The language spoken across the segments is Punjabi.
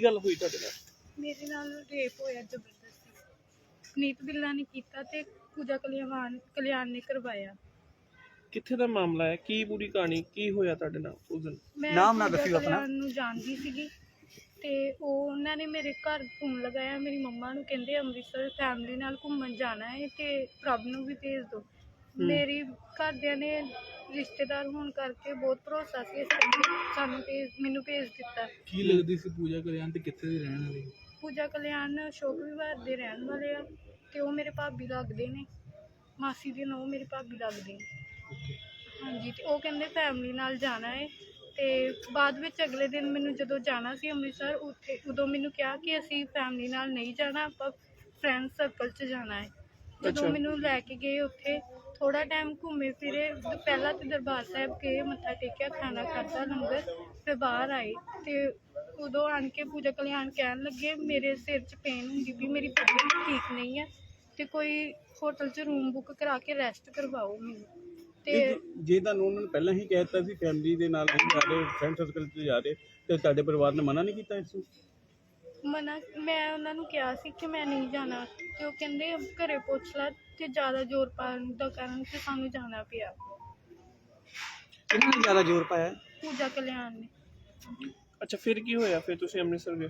ਕੀ ਗੱਲ ਹੋਈ ਤੁਹਾਡੇ ਨਾਲ? ਮੇਰੇ ਨਾਲ ਰੇਪ ਹੋਇਆ ਜ਼ਬਰਦਸਤੀ। ਨੀਤ ਬਿੱਲਾ ਨੇ ਕੀਤਾ ਤੇ ਪੂਜਾ ਕਲਿਆਣ ਕਲਿਆਣ ਨੇ ਕਰਵਾਇਆ। ਕਿੱਥੇ ਦਾ ਮਾਮਲਾ ਹੈ? ਕੀ ਪੂਰੀ ਕਹਾਣੀ? ਕੀ ਹੋਇਆ ਤੁਹਾਡੇ ਨਾਲ ਉਸ ਦਿਨ? ਮੈਂ ਨਾਮ ਨਾ ਪੂਜਾ ਦੱਸਿਓ ਆਪਣਾ। ਕਲਿਆਣ ਨੂੰ ਜਾਣਦੀ ਸੀਗੀ ਤੇ ਉਹ ਉਹਨਾਂ ਨੇ ਮੇਰੇ ਘਰ ਫੋਨ ਲਗਾਇਆ। ਮੇਰੀ ਮੰਮਾ ਨੂੰ ਕਹਿੰਦੇ ਅੰਮ੍ਰਿਤਸਰ ਫੈਮਿਲੀ ਨਾਲ ਘੁੰਮਣ ਜਾਣਾ ਹੈ ਤੇ ਪ੍ਰਭ ਨੂੰ ਵੀ ਭੇਜ ਦਿਓ। ਮੇਰੀ ਘਰਦਿਆਂ ਨੇ ਰਿਸ਼ਤੇਦਾਰ ਹੋਣ ਕਰਕੇ ਬਹੁਤ ਭਰੋਸਾ ਸੀ ਇਸ ਕਰਕੇ ਸਾਨੂੰ ਭੇਜ ਮੈਨੂੰ ਭੇਜ ਦਿੱਤਾ। ਕੀ ਲੱਗਦੀ ਸੀ ਪੂਜਾ ਕਲਿਆਣ ਤੇ ਕਿੱਥੇ ਦੀ ਰਹਿਣ ਵਾਲੀ? ਪੂਜਾ ਕਲਿਆਣ ਅਸ਼ੋਕ ਵਿਹਾਰ ਦੇ ਰਹਿਣ ਵਾਲੇ ਆ ਤੇ ਉਹ ਮੇਰੇ ਭਾਬੀ ਲੱਗਦੇ ਨੇ। ਮਾਸੀ ਦੇ ਨੋ ਮੇਰੀ ਭਾਬੀ ਲੱਗਦੇ ਨੇ। ਹਾਂਜੀ ਤੇ ਉਹ ਕਹਿੰਦੇ ਫੈਮਿਲੀ ਨਾਲ ਜਾਣਾ ਹੈ ਤੇ ਬਾਅਦ ਵਿੱਚ ਅਗਲੇ ਦਿਨ ਮੈਨੂੰ ਜਦੋਂ ਜਾਣਾ ਸੀ ਅੰਮ੍ਰਿਤਸਰ ਉੱਥੇ ਉਦੋਂ ਮੈਨੂੰ ਕਿਹਾ ਕਿ ਅਸੀਂ ਫੈਮਿਲੀ ਨਾਲ ਨਹੀਂ ਜਾਣਾ ਆਪਾਂ ਫਰੈਂਡ ਸਰਕਲ 'ਚ ਜਾਣਾ ਹੈ ਜਦੋਂ। ਮੈਨੂੰ ਲੈ ਕੇ ਗਏ ਉੱਥੇ ਥੋੜਾ ਟਾਈਮ ਘੁੰਮੇ ਫਿਰੇ। ਪਹਿਲਾਂ ਤੇ ਦਰਬਾਰ ਸਾਹਿਬ ਗਏ ਮੱਥਾ ਟੇਕਿਆ ਖਾਣਾ ਖਾਧਾ ਲੰਗਰ ਫਿਰ ਬਾਹਰ ਆਏ ਤੇ ਉਦੋਂ ਆਣ ਕੇ ਪੂਜਾ ਕਲਿਆਣ ਕਹਿਣ ਲੱਗੇ ਮੇਰੇ ਸਿਰ 'ਚ ਪੇਨ ਹੁੰਦੀ ਵੀ ਮੇਰੀ ਤਬੀਅਤ ਠੀਕ ਨਹੀਂ ਹੈ ਤੇ ਕੋਈ ਹੋਟਲ 'ਚ ਰੂਮ ਬੁੱਕ ਕਰਾ ਕੇ ਰੈਸਟ ਕਰਵਾਓ ਮੈਨੂੰ। ਤੇ ਜੇ ਜੇ ਤੁਹਾਨੂੰ ਉਹਨਾਂ ਨੇ ਪਹਿਲਾਂ ਹੀ ਕਹਿ ਦਿੱਤਾ ਸੀ ਫੈਮਿਲੀ ਦੇ ਨਾਲ ਨਹੀਂ ਜਾ ਰਹੇ ਫਰੈਂਡ ਸਰਕਲ 'ਚ ਜਾ ਰਹੇ ਤੇ ਤੁਹਾਡੇ ਪਰਿਵਾਰ ਨੇ ਮਨਾ ਨਹੀਂ ਕੀਤਾ ਇਸ ਨੂੰ? ਮਨਾ ਮੈਂ ਉਹਨਾਂ ਨੂੰ ਕਿਹਾ ਸੀ ਕਿ ਮੈਂ ਨਹੀਂ ਜਾਣਾ ਤੇ ਉਹ ਕਹਿੰਦੇ ਘਰੇ ਪੁੱਛ ਲੈ ਤੇ ਜ਼ਿਆਦਾ ਜ਼ੋਰ ਪਾਉਣ ਦਾ ਕਾਰਨ ਤੇ ਸਾਨੂੰ ਜਾਣਾ ਪਿਆ। ਕਿਹਨਾਂ ਨੇ ਜ਼ਿਆਦਾ ਜ਼ੋਰ ਪਾਇਆ? ਪੂਜਾ ਕਲਿਆਣ ਨੇ। ਅੱਛਾ ਫਿਰ ਕੀ ਹੋਇਆ? ਫਿਰ ਤੁਸੀਂ ਅੰਮ੍ਰਿਤਸਰ ਗਏ?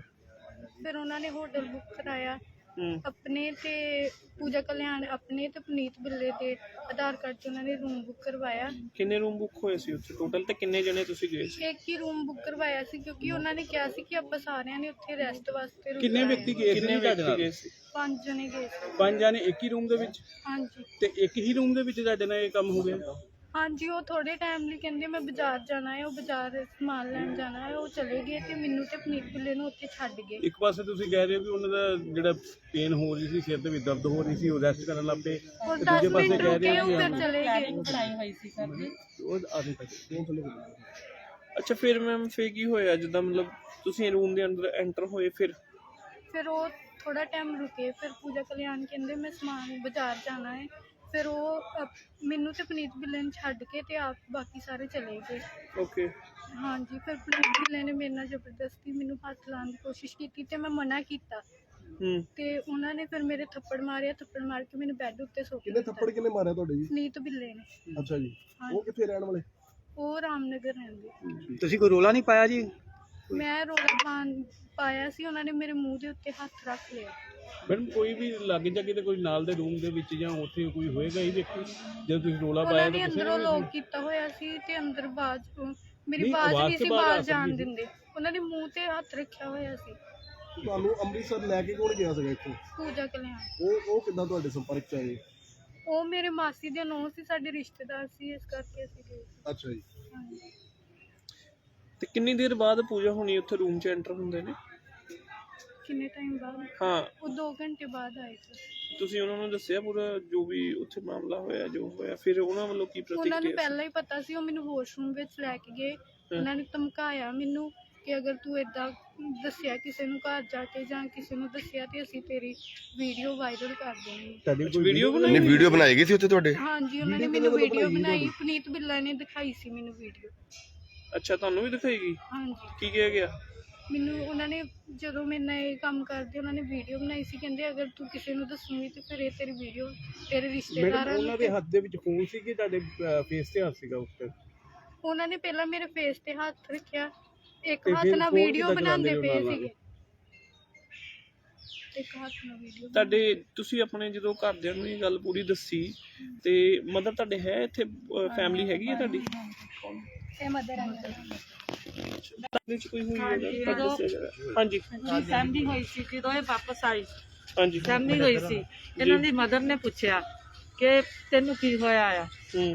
ਫਿਰ ਉਹਨਾਂ ਨੇ ਹੋਟਲ ਬੁੱਕ ਕਰਾਇਆ। ਹੂੰ। ਆਪਣੇ ਤੇ ਪੂਜਾ ਕਲਿਆਣ ਆਪਣੇ ਤੇ ਪੁਨੀਤ ਬਿੱਲੇ ਦੇ ਆਧਾਰ ਕਾਰਡ 'ਚ ਉਹਨਾਂ ਨੇ ਰੂਮ ਬੁੱਕ ਕਰਵਾਇਆ। ਕਿੰਨੇ ਰੂਮ ਬੁੱਕ ਹੋਏ ਸੀ ਉੱਥੇ? ਟੋਟਲ ਤੇ ਕਿੰਨੇ ਜਣੇ ਤੁਸੀਂ ਗਏ ਸੀ? ਇੱਕ ਹੀ ਰੂਮ ਬੁੱਕ ਕਰਵਾਇਆ ਸੀ ਕਿਉਂਕਿ ਉਹਨਾਂ ਨੇ ਕਿਹਾ ਸੀ ਕਿ ਆਪਾਂ ਸਾਰਿਆਂ ਨੇ ਉੱਥੇ ਰੈਸਟ ਵਾਸਤੇ ਰੁਕਣਾ ਕਿੰਨੇ। ਵਿਅਕਤੀ ਗਏ ਸੀ? ਕਿੰਨੇ ਤੁਹਾਡੇ ਵਿਅਕਤੀ ਨਾਲ ਗਏ ਸੀ? ਪੰਜ ਜਣੇ ਗਏ ਸੀ। ਪੰਜ ਜਾਣੇ ਇੱਕ ਹੀ ਰੂਮ ਦੇ ਵਿੱਚ? ਹਾਂਜੀ। ਤੇ ਇੱਕ ਹੀ ਰੂਮ ਦੇ ਵਿੱਚ ਤੁਹਾਡੇ ਨਾਲ ਇਹ ਕੰਮ ਹੋ ਗਿਆ? ਹਾਂਜੀ ਉਹ ਥੋੜੇ ਟਾਈਮ ਲਈ ਕਹਿੰਦੇ ਮੈਂ ਬਾਜ਼ਾਰ ਜਾਣਾ ਹੈ ਉਹ ਬਾਜ਼ਾਰ ਸਮਾਨ ਲੈਣ ਜਾਣਾ ਹੈ ਉਹ ਚਲੇ ਗਏ ਤੇ ਮੈਨੂੰ ਤੇ ਪਨੀਤ ਬਿੱਲੇ ਨੂੰ ਉੱਥੇ ਛੱਡ ਗਏ। ਇੱਕ ਪਾਸੇ ਤੁਸੀਂ ਕਹਿ ਰਹੇ ਹੋ ਵੀ ਉਹਨਾਂ ਦਾ ਜਿਹੜਾ ਪੇਨ ਹੋ ਰਹੀ ਸੀ ਸਿਰ ਦੇ ਵਿੱਚ ਦਰਦ ਹੋ ਰਹੀ ਸੀ ਉਹ ਰੈਸਟ ਕਰਨ ਲੱਗ ਪਏ। ਉਹ ਤੇ 10 ਦੂਜੇ ਪਾਸੇ ਮਿੰਟ ਕਹਿ ਰਹੇ ਹੋ ਵੀ ਚਲੇ ਗਏ। ਉਹ ਆਦੇ ਤੱਕ ਉਹ ਥੱਲੇ। ਅੱਛਾ ਫਿਰ ਮੈਮ ਫਿਰ ਕੀ ਹੋਇਆ? ਜਿੱਦਾਂ ਮਤਲਬ ਤੁਸੀਂ ਰੂਮ ਦੇ ਅੰਦਰ ਐਂਟਰ ਹੋਏ ਫਿਰ? ਫਿਰ ਉਹ ਥੋੜਾ ਟਾਈਮ ਰੁਕੇ ਫਿਰ ਪੂਜਾ ਕਲਿਆਣ ਕਹਿੰਦੇ ਮੈਂ ਸਮਾਨ ਬਾਜ਼ਾਰ ਜਾਣਾ ਹੈ। ਫਿਰ ਉਹ ਅਪ- ਮੈਨੂੰ ਤੇ ਪਨੀਤ ਬਿੱਲੇ ਨੂੰ ਛੱਡ ਕੇ ਤੇ ਆਪ ਬਾਕੀ ਸਾਰੇ ਚਲੇ ਗਏ। ਓਕੇ ਹਾਂਜੀ ਫਿਰ ਪਨੀਤ ਬਿੱਲੇ ਨੇ ਮੇਰੇ ਨਾਲ ਜ਼ਬਰਦਸਤੀ ਮੈਨੂੰ ਹੱਥ ਲਾਉਣ ਦੀ ਕੋਸ਼ਿਸ਼ ਕੀਤੀ ਤੇ ਮੈਂ ਮਨਾ ਕੀਤਾ। ਹੂੰ। ਤੇ ਉਹਨਾਂ ਨੇ ਫਿਰ ਮੇਰੇ ਥੱਪੜ ਮਾਰਿਆ ਥੱਪੜ ਮਾਰ ਕੇ ਮੈਨੂੰ ਬੈੱਡ ਉੱਤੇ ਸੌਂ ਕਿੰਨੇ ਥੱਪੜ ਕਿੰਨੇ ਮਾਰਿਆ ਤੁਹਾਡੇ ਜੀ? ਪਨੀਤ ਬਿੱਲੇ ਨੇ। ਅੱਛਾ ਜੀ। ਉਹ ਕਿੱਥੇ ਰਹਿਣ ਵਾਲੇ? ਉਹ ਰਾਮਨਗਰ ਰਹਿੰਦੇ। ਤੁਸੀਂ ਕੋਈ ਰੋਲਾ ਨਹੀਂ ਪਾਇਆ ਜੀ? ਮੈਂ ਰੋਲਾ ਪਾਇਆ ਸੀ ਉਹਨਾਂ ਨੇ ਮੇਰੇ ਮੂੰਹ ਦੇ ਉੱਤੇ ਹੱਥ ਰੱਖ ਲਿਆ। ਮੈਡਮ ਕੋਈ ਵੀ ਲਾਗੇ ਜਾ ਤੇ ਕੋਈ ਨਾਲ ਦੇ ਰੂਮ ਦੇ ਵਿੱਚ ਜਾਂ ਉੱਥੇ ਕੋਈ ਹੋਏਗਾ ਹੀ ਵਿਅਕਤੀ ਜਦੋਂ ਤੁਸੀਂ ਰੋਲਾ ਪਾਇਆ ਉਹਨਾਂ ਤਾਂ ਨੇ ਕਿਸੇ ਅੰਦਰੋਂ ਲੋਕ ਕੀਤਾ ਹੋਇਆ ਸੀ ਤੇ ਅੰਦਰ ਬਾਜ ਮੇਰੀ ਨਹੀਂ, ਬਾਜ ਆਵਾਜ਼ ਨਹੀਂ ਤੇ ਸੀ ਬਾਹਰ ਆ ਬਾਹਰ ਜਾਣ ਸਕਦੀ ਸੀ। ਦਿੰਦੇ। ਉਹਨਾਂ ਨੇ ਮੂੰਹ ਤੇ ਹੱਥ ਰੱਖਿਆ ਹੋਇਆ ਸੀ। ਤੁਹਾਨੂੰ ਅੰਮ੍ਰਿਤਸਰ ਲੈ ਕੇ ਕੌਣ ਗਿਆ ਸੀਗਾ ਇੱਥੋਂ? ਪੂਜਾ ਕਲਿਆਣ ਉਹ ਉਹ ਕਿੱਦਾਂ ਤੁਹਾਡੇ ਸੰਪਰਕ ਚ ਆਏ? ਉਹ ਮੇਰੇ ਮਾਸੀ ਦੇ ਨੌਂ ਸੀ ਸਾਡੇ ਰਿਸ਼ਤੇਦਾਰ ਸੀ ਇਸ ਕਰਕੇ ਅਸੀਂ ਗਏ। ਅੱਛਾ ਜੀ। ਹਾਂਜੀ। ਤੇ ਕਿੰਨੀ ਦੇਰ ਬਾਅਦ ਪੂਜਾ ਹੋਣੀ ਉੱਥੇ ਰੂਮ 'ਚ ਐਂਟਰ ਹੁੰਦੇ ਨੇ? ਕਿੰਨੇ ਟਾਈਮ ਬਾਅਦ? ਹਾਂ। ਉਹ 2 ਘੰਟੇ ਬਾਅਦ ਆਏ ਸੀ। ਤੁਸੀਂ ਉਹਨਾਂ ਨੂੰ ਦੱਸਿਆ ਪੂਰਾ ਜੋ ਵੀ ਉੱਥੇ ਮਾਮਲਾ ਹੋਇਆ ਜੋ ਹੋਇਆ ਫਿਰ ਉਹਨਾਂ ਵੱਲੋਂ ਕੀ ਉਹਨਾਂ ਨੂੰ ਪ੍ਰਤੀਕਿਰਿਆ ਪਹਿਲਾਂ ਹੀ ਪਤਾ ਸੀ ਉਹ ਮੈਨੂੰ ਵਾਸ਼ਰੂਮ ਵਿੱਚ ਲੈ ਕੇ ਗਏ। ਉਹਨਾਂ ਨੇ ਧਮਕਾਇਆ ਮੈਨੂੰ ਕਿ ਅਗਰ ਤੂੰ ਇਦਾਂ ਦੱਸਿਆ ਕਿਸੇ ਨੂੰ ਘਰ ਜਾ ਕੇ ਜਾਂ ਕਿਸੇ ਨੂੰ ਦੱਸਿਆ ਤੇ ਅਸੀਂ ਤੇਰੀ ਵੀਡੀਓ ਵਾਇਰਲ ਕਰ ਦੇਣੀ। ਤੁਹਾਡੀ ਕੋਈ ਵੀਡੀਓ ਬਣਾਈ? ਨਹੀਂ ਵੀਡੀਓ ਬਣਾਈ ਗਈ ਸੀ ਉੱਥੇ ਤੁਹਾਡੇ? ਹਾਂਜੀ ਉਹਨਾਂ ਨੇ ਮੈਨੂੰ ਵੀਡੀਓ ਬਣਾਈ। ਪੁਨੀਤ ਬਿੱਲਾ ਨੇ ਦਿਖਾਈ ਸੀ ਮੈਨੂੰ ਵੀਡੀਓ ਅੱਛਾ ਤੁਹਾਨੂੰ ਵੀ ਦਿਖਾਏਗੀ ਹਾਂਜੀ। ਕੀ ਕਿਹਾ ਗਿਆ? ਮੈਨੂੰ ਉਹਨਾਂ ਨੇ ਜਦੋਂ ਮੇਰੇ ਨਾਲ ਇਹ ਕੰਮ ਕਰਦੇ ਉਹਨਾਂ ਨੇ ਵੀਡੀਓ ਬਣਾਈ ਸੀ ਕਹਿੰਦੇ ਅਗਰ ਤੂੰ ਕਿਸੇ ਨੂੰ ਦੱਸੂਗੀ ਤੇ ਫਿਰ ਇਹ ਤੇਰੀ ਵੀਡੀਓ ਤੇਰੇ ਰਿਸ਼ਤੇਦਾਰਾਂ ਉਹਨਾਂ ਨੂੰ ਦੇ ਹੱਥ ਦੇ ਵਿੱਚ ਫੋਨ ਸੀ ਕਿ ਤੁਹਾਡੇ ਫੇਸ ਤੇ ਹੱਥ ਸੀਗਾ ਉਸ ਤੇ? ਉਹਨਾਂ ਨੇ ਪਹਿਲਾਂ ਮੇਰੇ ਫੇਸ ਤੇ ਹੱਥ ਰੱਖਿਆ। ਇੱਕ ਤੇ ਹੱਥ ਫਿਰ ਨਾਲ ਵੀਡੀਓ ਕਿੱਦਾਂ ਬਣਾਉਂਦੇ ਪਏ ਹੋ ਨਾਲ? ਸੀਗੇ। ਇੱਕ ਹੱਥ ਨਾਲ ਵੀਡੀਓ ਤੁਹਾਡੇ ਤੁਸੀਂ ਆਪਣੇ ਜਦੋਂ ਘਰਦਿਆਂ ਨੂੰ ਇਹ ਗੱਲ ਪੂਰੀ ਦੱਸੀ ਤੇ ਮਦਰ ਤੁਹਾਡੇ ਹੈ ਇੱਥੇ ਫੈਮਿਲੀ ਹੈਗੀ ਹੈ ਤੁਹਾਡੀ? ਇਹ ਮਦਰ ਆ ਫੈਮਿਲੀ ਚ ਕੋਈ ਹੋਈ ਹੋਵੇ ਤਾਂ ਦੱਸਿਆ ਜਰਾ। ਹਾਂਜੀ ਫੈਮਿਲੀ ਹੋਈ ਸੀ ਜਦੋਂ ਇਹ ਵਾਪਸ ਆਈ। ਹਾਂਜੀ। ਫੈਮਿਲੀ ਹੋਈ ਸੀ। ਇਹਨਾਂ ਦੀ ਮਦਰ ਨੇ ਪੁੱਛਿਆ ਕਿ ਤੈਨੂੰ ਕੀ ਹੋਇਆ ਆ?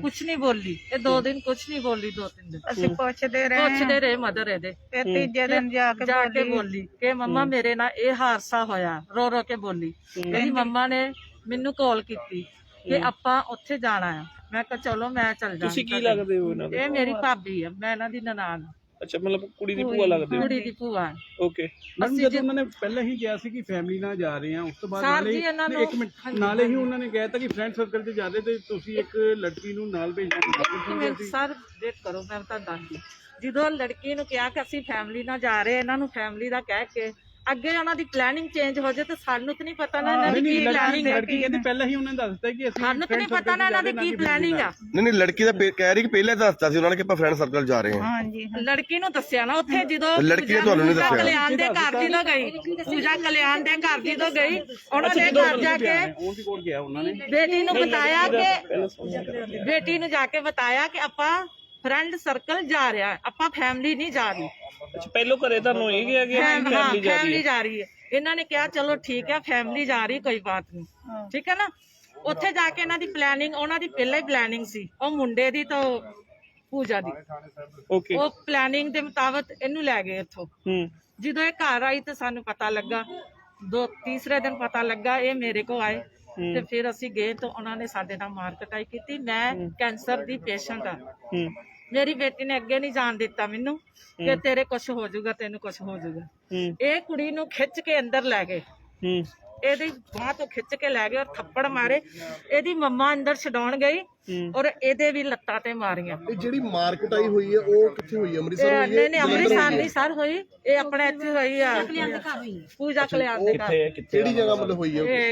ਕੁਛ ਨਹੀਂ ਬੋਲੀ। ਇਹ ਦੋ ਦਿਨ ਕੁਛ ਨਹੀਂ ਬੋਲੀ ਦੋ ਤਿੰਨ ਦਿਨ। ਅਸੀਂ ਪੁੱਛਦੇ ਪੁੱਛਦੇ ਰਹੇ ਮਦਰ ਇਹਦੇ। ਫਿਰ ਤੀਜੇ ਦਿਨ ਜਾ ਕੇ ਜਾ ਕੇ ਬੋਲੀ। ਕਿ ਮੰਮਾ ਮੇਰੇ ਨਾਲ ਇਹ ਹਾਦਸਾ ਹੋਇਆ। ਰੋ ਰੋ ਕੇ ਬੋਲੀ। ਮੇਰੀ ਮੰਮਾ ਨੇ ਮੈਨੂੰ ਕਾਲ ਕੀਤੀ ਕਿ ਆਪਾਂ ਉੱਥੇ ਜਾਣਾ ਆ। ਮੈਂ ਕਿਹਾ ਚਲੋ ਮੈਂ ਚੱਲ ਜਾਣਾ ਤੁਸੀਂ ਕੀ ਲੱਗਦੇ ਹੋ ਇਹਨਾਂ ਦੇ ਇਹ ਮੇਰੀ ਭਾਬੀ ਆ। ਮੈਂ ਇਹਨਾਂ ਦੀ ਨਨਾਣ। ਅੱਛਾ ਮਤਲਬ ਕੁੜੀ ਦੀ ਭੂਆ ਲੱਗਦੇ ਹੋ? ਕੁੜੀ ਦੀ ਭੂਆ। ਓਕੇ ਮੈਡਮ ਅਸੀਂ ਜਦੋਂ ਉਹਨਾਂ ਨੇ ਪਹਿਲਾਂ ਹੀ ਕਿਹਾ ਸੀ ਕਿ ਫੈਮਿਲੀ ਨਾਲ ਜਾ ਰਹੇ ਆ ਉਸ ਤੋਂ ਬਾਅਦ ਨਾਲੇ ਨੂੰ- ਇੱਕ ਮਿੰਟ। ਨਾਲੇ ਹੀ। ਉਹਨਾਂ ਨੇ ਕਹਿ ਤਾ ਕਿ ਫਰੈਂਡ ਸਰਕਲ 'ਚ ਜਾ ਰਹੇ ਤੇ ਤੁਸੀਂ ਇੱਕ ਲੜਕੀ ਨੂੰ ਨਾਲ ਭੇਜਣਾ ਸਰ ਵੇਟ ਕਰੋ ਮੈਂ ਤਾਂ ਦੱਸਦੀ। ਜਦੋਂ ਲੜਕੀ ਨੂੰ ਕਿਹਾ ਕਿ ਅਸੀਂ ਫੈਮਿਲੀ ਨਾਲ ਜਾ ਰਹੇ ਹਾਂ, ਇਹਨਾਂ ਨੂੰ ਫੈਮਿਲੀ ਦਾ ਕਹਿ ਕੇ ਅੱਗੇ ਉਹਨਾਂ ਦੀ ਪਲੈਨਿੰਗ ਚੇਂਜ ਹੋ ਜਾਏ ਤੇ ਸਾਨੂੰ ਤਾਂ ਨਹੀਂ ਪਤਾ ਨਾ ਇਹਨਾਂ ਦੀ ਕੀ ਪਲੈਨਿੰਗ ਹੈ ਲੜਕੀ ਕਹਿੰਦੇ ਪਹਿਲਾਂ ਹੀ ਉਹਨਾਂ ਨੇ ਦੱਸਤਾ ਕਿ ਅਸੀਂ ਸਾਨੂੰ ਤਾਂ ਨਹੀਂ ਪਤਾ ਨਾ ਇਹਨਾਂ ਦੀ ਕੀ ਪਲੈਨਿੰਗ ਆ। ਨਹੀਂ ਨਹੀਂ ਲੜਕੀ ਦਾ ਕਹਿ ਰਹੀ ਕਿ ਪਹਿਲੇ ਦੱਸਤਾ ਸੀ ਉਹਨਾਂ ਨੇ ਕਿ ਆਪਾਂ ਫਰੈਂਡ ਸਰਕਲ ਜਾ ਰਹੇ ਹਾਂ। ਲੜਕੀ ਨੂੰ ਦੱਸਿਆ ਨਾ ਉੱਥੇ ਜਦੋਂ ਲੜਕੀ ਨੇ ਤੁਹਾਨੂੰ ਨਹੀਂ ਦੱਸਿਆ। ਕਲਿਆਣ ਦੇ ਘਰ ਜਦੋਂ ਗਈ। ਪੂਜਾ ਕਲਿਆਣ ਦੇ ਘਰ ਜਦੋਂ ਗਈ। ਉਹਨਾਂ ਨੇ ਘਰ ਜਾ ਕੇ ਔਨ ਦੀ ਕੋਲ ਗਿਆ ਉਹਨਾਂ ਨੇ? ਬੇਟੀ ਨੂੰ ਬਤਾਇਆ ਕਿ ਬੇਟੀ ਨੂੰ ਜਾ ਕੇ ਬਤਾਇਆ ਕਿ ਆਪਾਂ ਫਰੈਂਡ ਸਰਕਲ ਜਾ ਰਿਹਾ ਹੈ, ਆਪਾਂ ਫੈਮਿਲੀ ਨਹੀਂ ਜਾ ਰਹੀ। ਅੱਛਾ ਪਹਿਲੋਂ ਘਰੇ ਤੁਹਾਨੂੰ ਇਹ ਗਿਆ ਕਿ ਫੈਮਿਲੀ ਜਾ ਰਹੀ ਫੈਮਿਲੀ ਹੈ। ਜਾ ਰਹੀ ਹੈ। ਇਹਨਾਂ ਨੇ ਕਿਹਾ ਚਲੋ ਠੀਕ ਹੈ ਫੈਮਿਲੀ ਜਾ ਰਹੀ ਕੋਈ ਬਾਤ ਨਹੀਂ। ਠੀਕ ਹੈ ਨਾ? ਉੱਥੇ ਜਾ ਕੇ ਇਹਨਾਂ ਦੀ ਪਲੈਨਿੰਗ ਉਹਨਾਂ ਦੀ ਪਹਿਲਾਂ ਹੀ ਪਲੈਨਿੰਗ ਸੀ। ਉਹ ਮੁੰਡੇ ਦੀ ਤਾਂ ਪੂਜਾ ਦੀ। ਓਕੇ ਉਹ ਪਲੈਨਿੰਗ ਦੇ ਮੁਤਾਬਕ ਇਹਨੂੰ ਲੈ ਗਏ ਇੱਥੋਂ। ਹੂੰ। ਜਦੋਂ ਇਹ ਘਰ ਆਈ ਤੇ ਸਾਨੂੰ ਪਤਾ ਲੱਗਾ। ਦੋ ਤੀਸਰੇ ਦਿਨ ਪਤਾ ਲੱਗਾ ਇਹ ਮੇਰੇ ਕੋ ਆਏ। ਤੇ ਫਿਰ ਅਸੀਂ ਗਏ ਤਾਂ ਉਹਨਾਂ ਨੇ ਸਾਡੇ ਨਾਲ ਮਾਰ ਕਟਾਈ ਕੀਤੀ। ਮੈਂ ਕੈਂਸਰ ਦੀ ਪੇਸ਼ੈਂਟ ਆ ਹੂੰ। ਮੇਰੀ ਬੇਟੀ ਨੇ ਅੱਗੇ ਨਹੀਂ ਜਾਣ ਦਿੱਤਾ ਮੈਨੂੰ ਕਿ ਤੇਰੇ ਕੁਝ ਹੋ ਜਾਊਗਾ ਤੈਨੂੰ ਕੁਝ ਹੋ ਜਾਊਗਾ। ਹੂੰ। ਇਹ ਕੁੜੀ ਨੂੰ ਖਿੱਚ ਕੇ ਅੰਦਰ ਲੈ ਗਏ। ਹੂੰ। ਇਹਦੀ ਬਾਹ ਤੋਂ ਖਿੱਚ ਕੇ ਲੈ ਗਏ ਔਰ ਥੱਪੜ ਮਾਰੇ। ਇਹਦੀ ਮੰਮਾ ਅੰਦਰ ਛਡਾਉਣ ਗਈ। ਔਰ ਇਹਦੇ ਵੀ ਲੱਤਾਂ ਤੇ ਮਾਰੀਆਂ। ਇਹ ਜਿਹੜੀ ਮਾਰ ਕੁਟਾਈ ਹੋਈ ਹੈ ਉਹ ਕਿੱਥੇ ਹੋਈ ਹੈ? ਅੰਮ੍ਰਿਤਸਰ ਹੋਈ ਹੈ? ਨਹੀਂ ਨਹੀਂ ਅੰਮ੍ਰਿਤਸਰ ਨਹੀਂ ਸਰ ਹੋਈ। ਇਹ ਆਪਣੇ ਇੱਥੇ ਹੋਈ ਆ। ਪੂਜਾ ਕਲਿਆਣ ਦੇ ਘਰ ਕਿਹੜੀ ਜਗ੍ਹਾ ਮਤਲਬ ਹੋਈ ਹੈ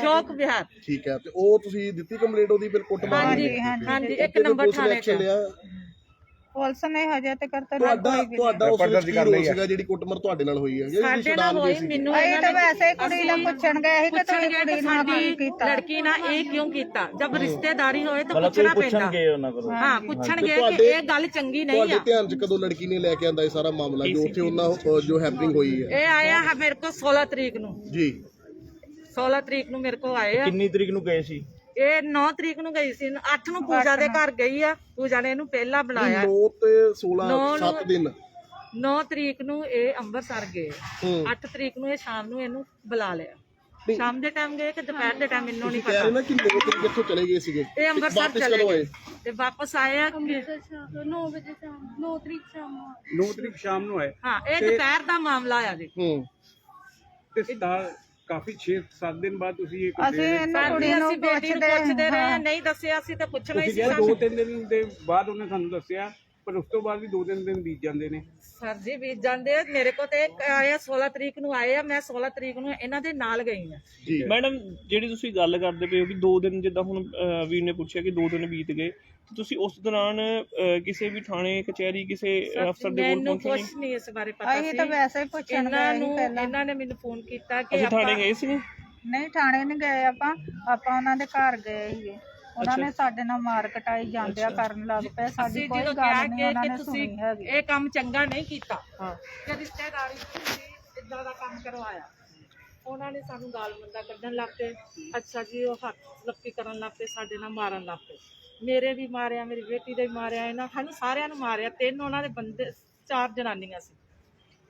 ਸ਼ੌਕ ਵਿਹਾਰ। ਠੀਕ ਹੈ ਤੇ ਉਹ ਤੁਸੀਂ ਦਿੱਤੀ ਕੰਪਲੇਂਟ ਉਹਦੀ ਫਿਰ ਕੁੱਟ ਮਾਰ ਹਾਂਜੀ ਹਾਂਜੀ ਇੱਕ ਨੰਬਰ ਥਾਣੇ ਲਿਆ। ਪੁਲਿਸ ਨੇ ਹਜੇ ਤੱਕ ਤਾਂ ਤੁਹਾਡਾ ਤੁਹਾਡਾ ਉਸ ਵਿੱਚ ਕੀ ਰੋਲ ਸੀਗਾ ਜਿਹੜੀ ਕੁੱਟਮਾਰ ਤੁਹਾਡੇ ਨਾਲ ਹੋਈ ਹੈ? ਜਿਹੜੀ ਤੁਸੀਂ ਸਾਡੇ ਨਾਲ ਹੋਈ ਸੀ ਮੈਨੂੰ ਅਸੀਂ ਤਾਂ ਨੇ ਵੈਸੇ ਹੀ ਕੁੜੀ ਨੂੰ ਪੁੱਛਣ ਗਏ ਸੀ ਕਿ ਪੁੱਛਣ ਗਏ ਕੁੜੀ ਕਿ ਨੂੰ ਸਾਡੀ ਕੀ ਕੀਤਾ। ਲੜਕੀ ਨਾਲ ਇਹ ਕਿਉਂ ਕੀਤਾ? ਜਦ ਰਿਸ਼ਤੇਦਾਰੀ ਹੋਏ ਤਾਂ ਪੁੱਛਣਾ ਪੈਂਦਾ। ਹਾਂ। ਪੁੱਛਣਗੇ ਕਿ ਇਹ ਗੱਲ ਚੰਗੀ ਨਹੀਂ ਤੁਹਾਡੇ ਆ। ਧਿਆਨ 'ਚ ਕਦੋਂ ਲੜਕੀ ਨੇ ਲੈ ਕੇ ਆਂਦਾ ਇਹ ਸਾਰਾ ਮਾਮਲਾ ਜੋ ਉੱਥੇ ਉਹਨਾਂ ਅਹ, ਜੋ ਹੈਪਨਿੰਗ ਹੋਈ ਹੈ? ਇਹ ਆਇਆ ਹੈ ਮੇਰੇ ਕੋਲ 16 ਤਰੀਕ ਨੂੰ। ਜੀ। 16 ਤਰੀਕ ਨੂੰ ਮੇਰੇ ਕੋਲ ਆਏ ਆ। ਕਿੰਨੀ ਤਰੀਕ ਨੂੰ ਗਏ ਸੀ? ਇਹ 9 ਤਰੀਕ ਨੂੰ ਗਈ ਸੀ 8 ਨੂੰ ਪੂਜਾ ਦੇ ਘਰ ਗਈ ਆ ਪੂਜਾ ਨੇ ਇਹਨੂੰ ਪਹਿਲਾਂ ਬੁਲਾਇਆ। 9 ਤੇ 16 ਨੌ ਨੂੰ- 7 ਦਿਨ। 9 ਤਰੀਕ ਨੂੰ ਇਹ ਅੰਮ੍ਰਿਤਸਰ ਗਏ। ਹੂੰ। 8 ਤਰੀਕ ਨੂੰ ਇਹ ਸ਼ਾਮ ਨੂੰ ਇਹਨੂੰ ਬੁਲਾ ਲਿਆ। ਸ਼ਾਮ ਦੇ ਟਾਈਮ ਗਏ ਕਿ ਦੁਪਹਿਰ ਦੇ ਟਾਈਮ ਮੈਨੂੰ ਨਹੀਂ ਕਹਿ ਰਹੇ ਪਤਾ ਨਾ ਕਿ 9 ਤਰੀਕ ਇੱਥੋਂ ਚਲੇ ਗਏ ਸੀਗੇ? ਇਹ ਅੰਮ੍ਰਿਤਸਰ ਵਾਪਸ ਚਲੇ ਕਦੋਂ ਗਏ। ਆਏ? ਤੇ ਵਾਪਸ ਆਏ ਆ ਕਿ 9 ਵਜੇ ਸ਼ਾਮ 9 ਤਰੀਕ ਸ਼ਾਮ ਨੂੰ 9 ਤਰੀਕ ਸ਼ਾਮ ਨੂੰ ਆਏ। ਹਾਂ ਇਹ ਦੁਪਹਿਰ ਦਾ ਮਾਮਲਾ ਆ ਜੀ। ਹੂੰ। ਤੇ ਸਤਾ- ਕਾਫੀ 6-7 ਦਿਨ ਬਾਅਦ ਤੁਸੀਂ ਇਹ ਅਸੀਂ ਇਹਨਾਂ ਸਾਡੀ ਕੁੜੀ ਨੂੰ ਅਸੀਂ ਬੇਟੀ ਨੂੰ ਪੁੱਛਦੇ ਪੁੱਛਦੇ ਰਹੇ ਹਾਂ। ਨਹੀਂ ਦੱਸਿਆ ਸੀ ਤਾਂ ਪੁੱਛਣਾ ਹੀ ਤੁਸੀਂ ਸੀ ਕਿਹਾ ਸਾਨੂੰ। ਦੋ ਤਿੰਨ ਦਿਨ ਦੇ ਬਾਅਦ ਉਹਨੇ ਸਾਨੂੰ ਦੱਸਿਆ ਪਰ ਉਸ ਤੋਂ ਬਾਅਦ ਵੀ ਦੋ ਤਿੰਨ ਦਿਨ ਬੀਤ ਜਾਂਦੇ ਨੇ। ਸਰ ਜੀ ਬੀਤ ਜਾਂਦੇ ਆ। ਮੇਰੇ ਕੋਲ ਤੇ ਆਇਆ 16 ਤਰੀਕ ਨੂੰ ਆਏ ਆ। ਮੈਂ 16 ਤਰੀਕ ਨੂੰ ਇਹਨਾਂ ਦੇ ਨਾਲ ਗਈ ਆ। ਜੀ। ਮੈਡਮ ਜਿਹੜੀ ਤੁਸੀਂ ਗੱਲ ਕਰਦੇ ਪਏ ਹੋ ਕਿ 2 ਦਿਨ ਜਿੱਦਾਂ ਹੁਣ ਅਹ, ਵੀਰ ਨੇ ਪੁੱਛਿਆ ਕਿ 2 ਦਿਨ ਬੀਤ ਗਏ ਤੇ ਤੁਸੀਂ ਉਸ ਦੌਰਾਨ ਅਹ, ਕਿਸੇ ਵੀ ਥਾਣੇ ਕਚਹਿਰੀ ਕਿਸੇ ਅਹ, ਅਫਸਰ ਦੇ ਕੋਲ ਮੈਨੂੰ ਪਹੁੰਚੇ ਕੁਝ ਨਹੀਂ? ਇਸ ਬਾਰੇ ਪਤਾ ਅਸੀਂ ਸੀ। ਤਾਂ ਵੈਸੇ ਹੀ ਪੁੱਛਣ ਇਹਨਾਂ ਗਏ ਸੀ ਨੂੰ ਪਹਿਲਾਂ। ਇਹਨਾਂ ਨੇ ਮੈਨੂੰ ਫੋਨ ਕੀਤਾ ਕਿ ਅਸੀਂ ਥਾਣੇ ਗਏ ਸੀ ਨਹੀਂ ਥਾਣੇ ਨਹੀਂ ਗਏ ਆਪਾਂ। ਆਪਾਂ ਉਹਨਾਂ ਦੇ ਘਰ ਗਏ ਸੀਗੇ। ਉਹਨਾਂ ਨੇ ਸਾਡੇ ਨਾਲ ਮਾਰ ਕਟਾਈ ਜਾਂਦਿਆਂ ਕਰਨ ਲੱਗ ਪਏ ਸਾਡੀ ਕੋਈ ਜਦੋਂ ਕਿਹਾ ਗੱਲ ਨਹੀਂ ਕਿ ਉਹਨਾਂ ਕਿ ਨੇ ਤੁਸੀਂ ਸੁਣੀ ਹੈਗੀ। ਇਹ ਕੰਮ ਚੰਗਾ ਨਹੀਂ ਕੀਤਾ ਕਿ ਰਿਸ਼ਤੇਦਾਰੀ ਚ ਤੁਸੀਂ ਇਦਾਂ ਦਾ ਕੰਮ ਕਰਵਾਇਆ? ਉਹਨਾਂ ਨੇ ਸਾਨੂੰ ਗਾਲ ਮੰਦਾ ਕੱਢਣ ਲੱਗ ਪਏ। ਅੱਛਾ ਜੀ ਉਹ ਹੱਥ ਲੱਪੀ ਕਰਨ ਲੱਗ ਪਏ ਸਾਡੇ ਨਾਲ ਮਾਰਨ ਲੱਗ ਪਏ। ਮੇਰੇ ਵੀ ਮਾਰਿਆ ਮੇਰੀ ਬੇਟੀ ਦੇ ਵੀ ਮਾਰਿਆ ਇਹਨਾਂ ਸਾਨੂੰ ਸਾਰਿਆਂ ਨੂੰ ਮਾਰਿਆ। ਤਿੰਨ ਉਹਨਾਂ ਦੇ ਬੰਦੇ ਚਾਰ ਜਨਾਨੀਆਂ ਸੀ।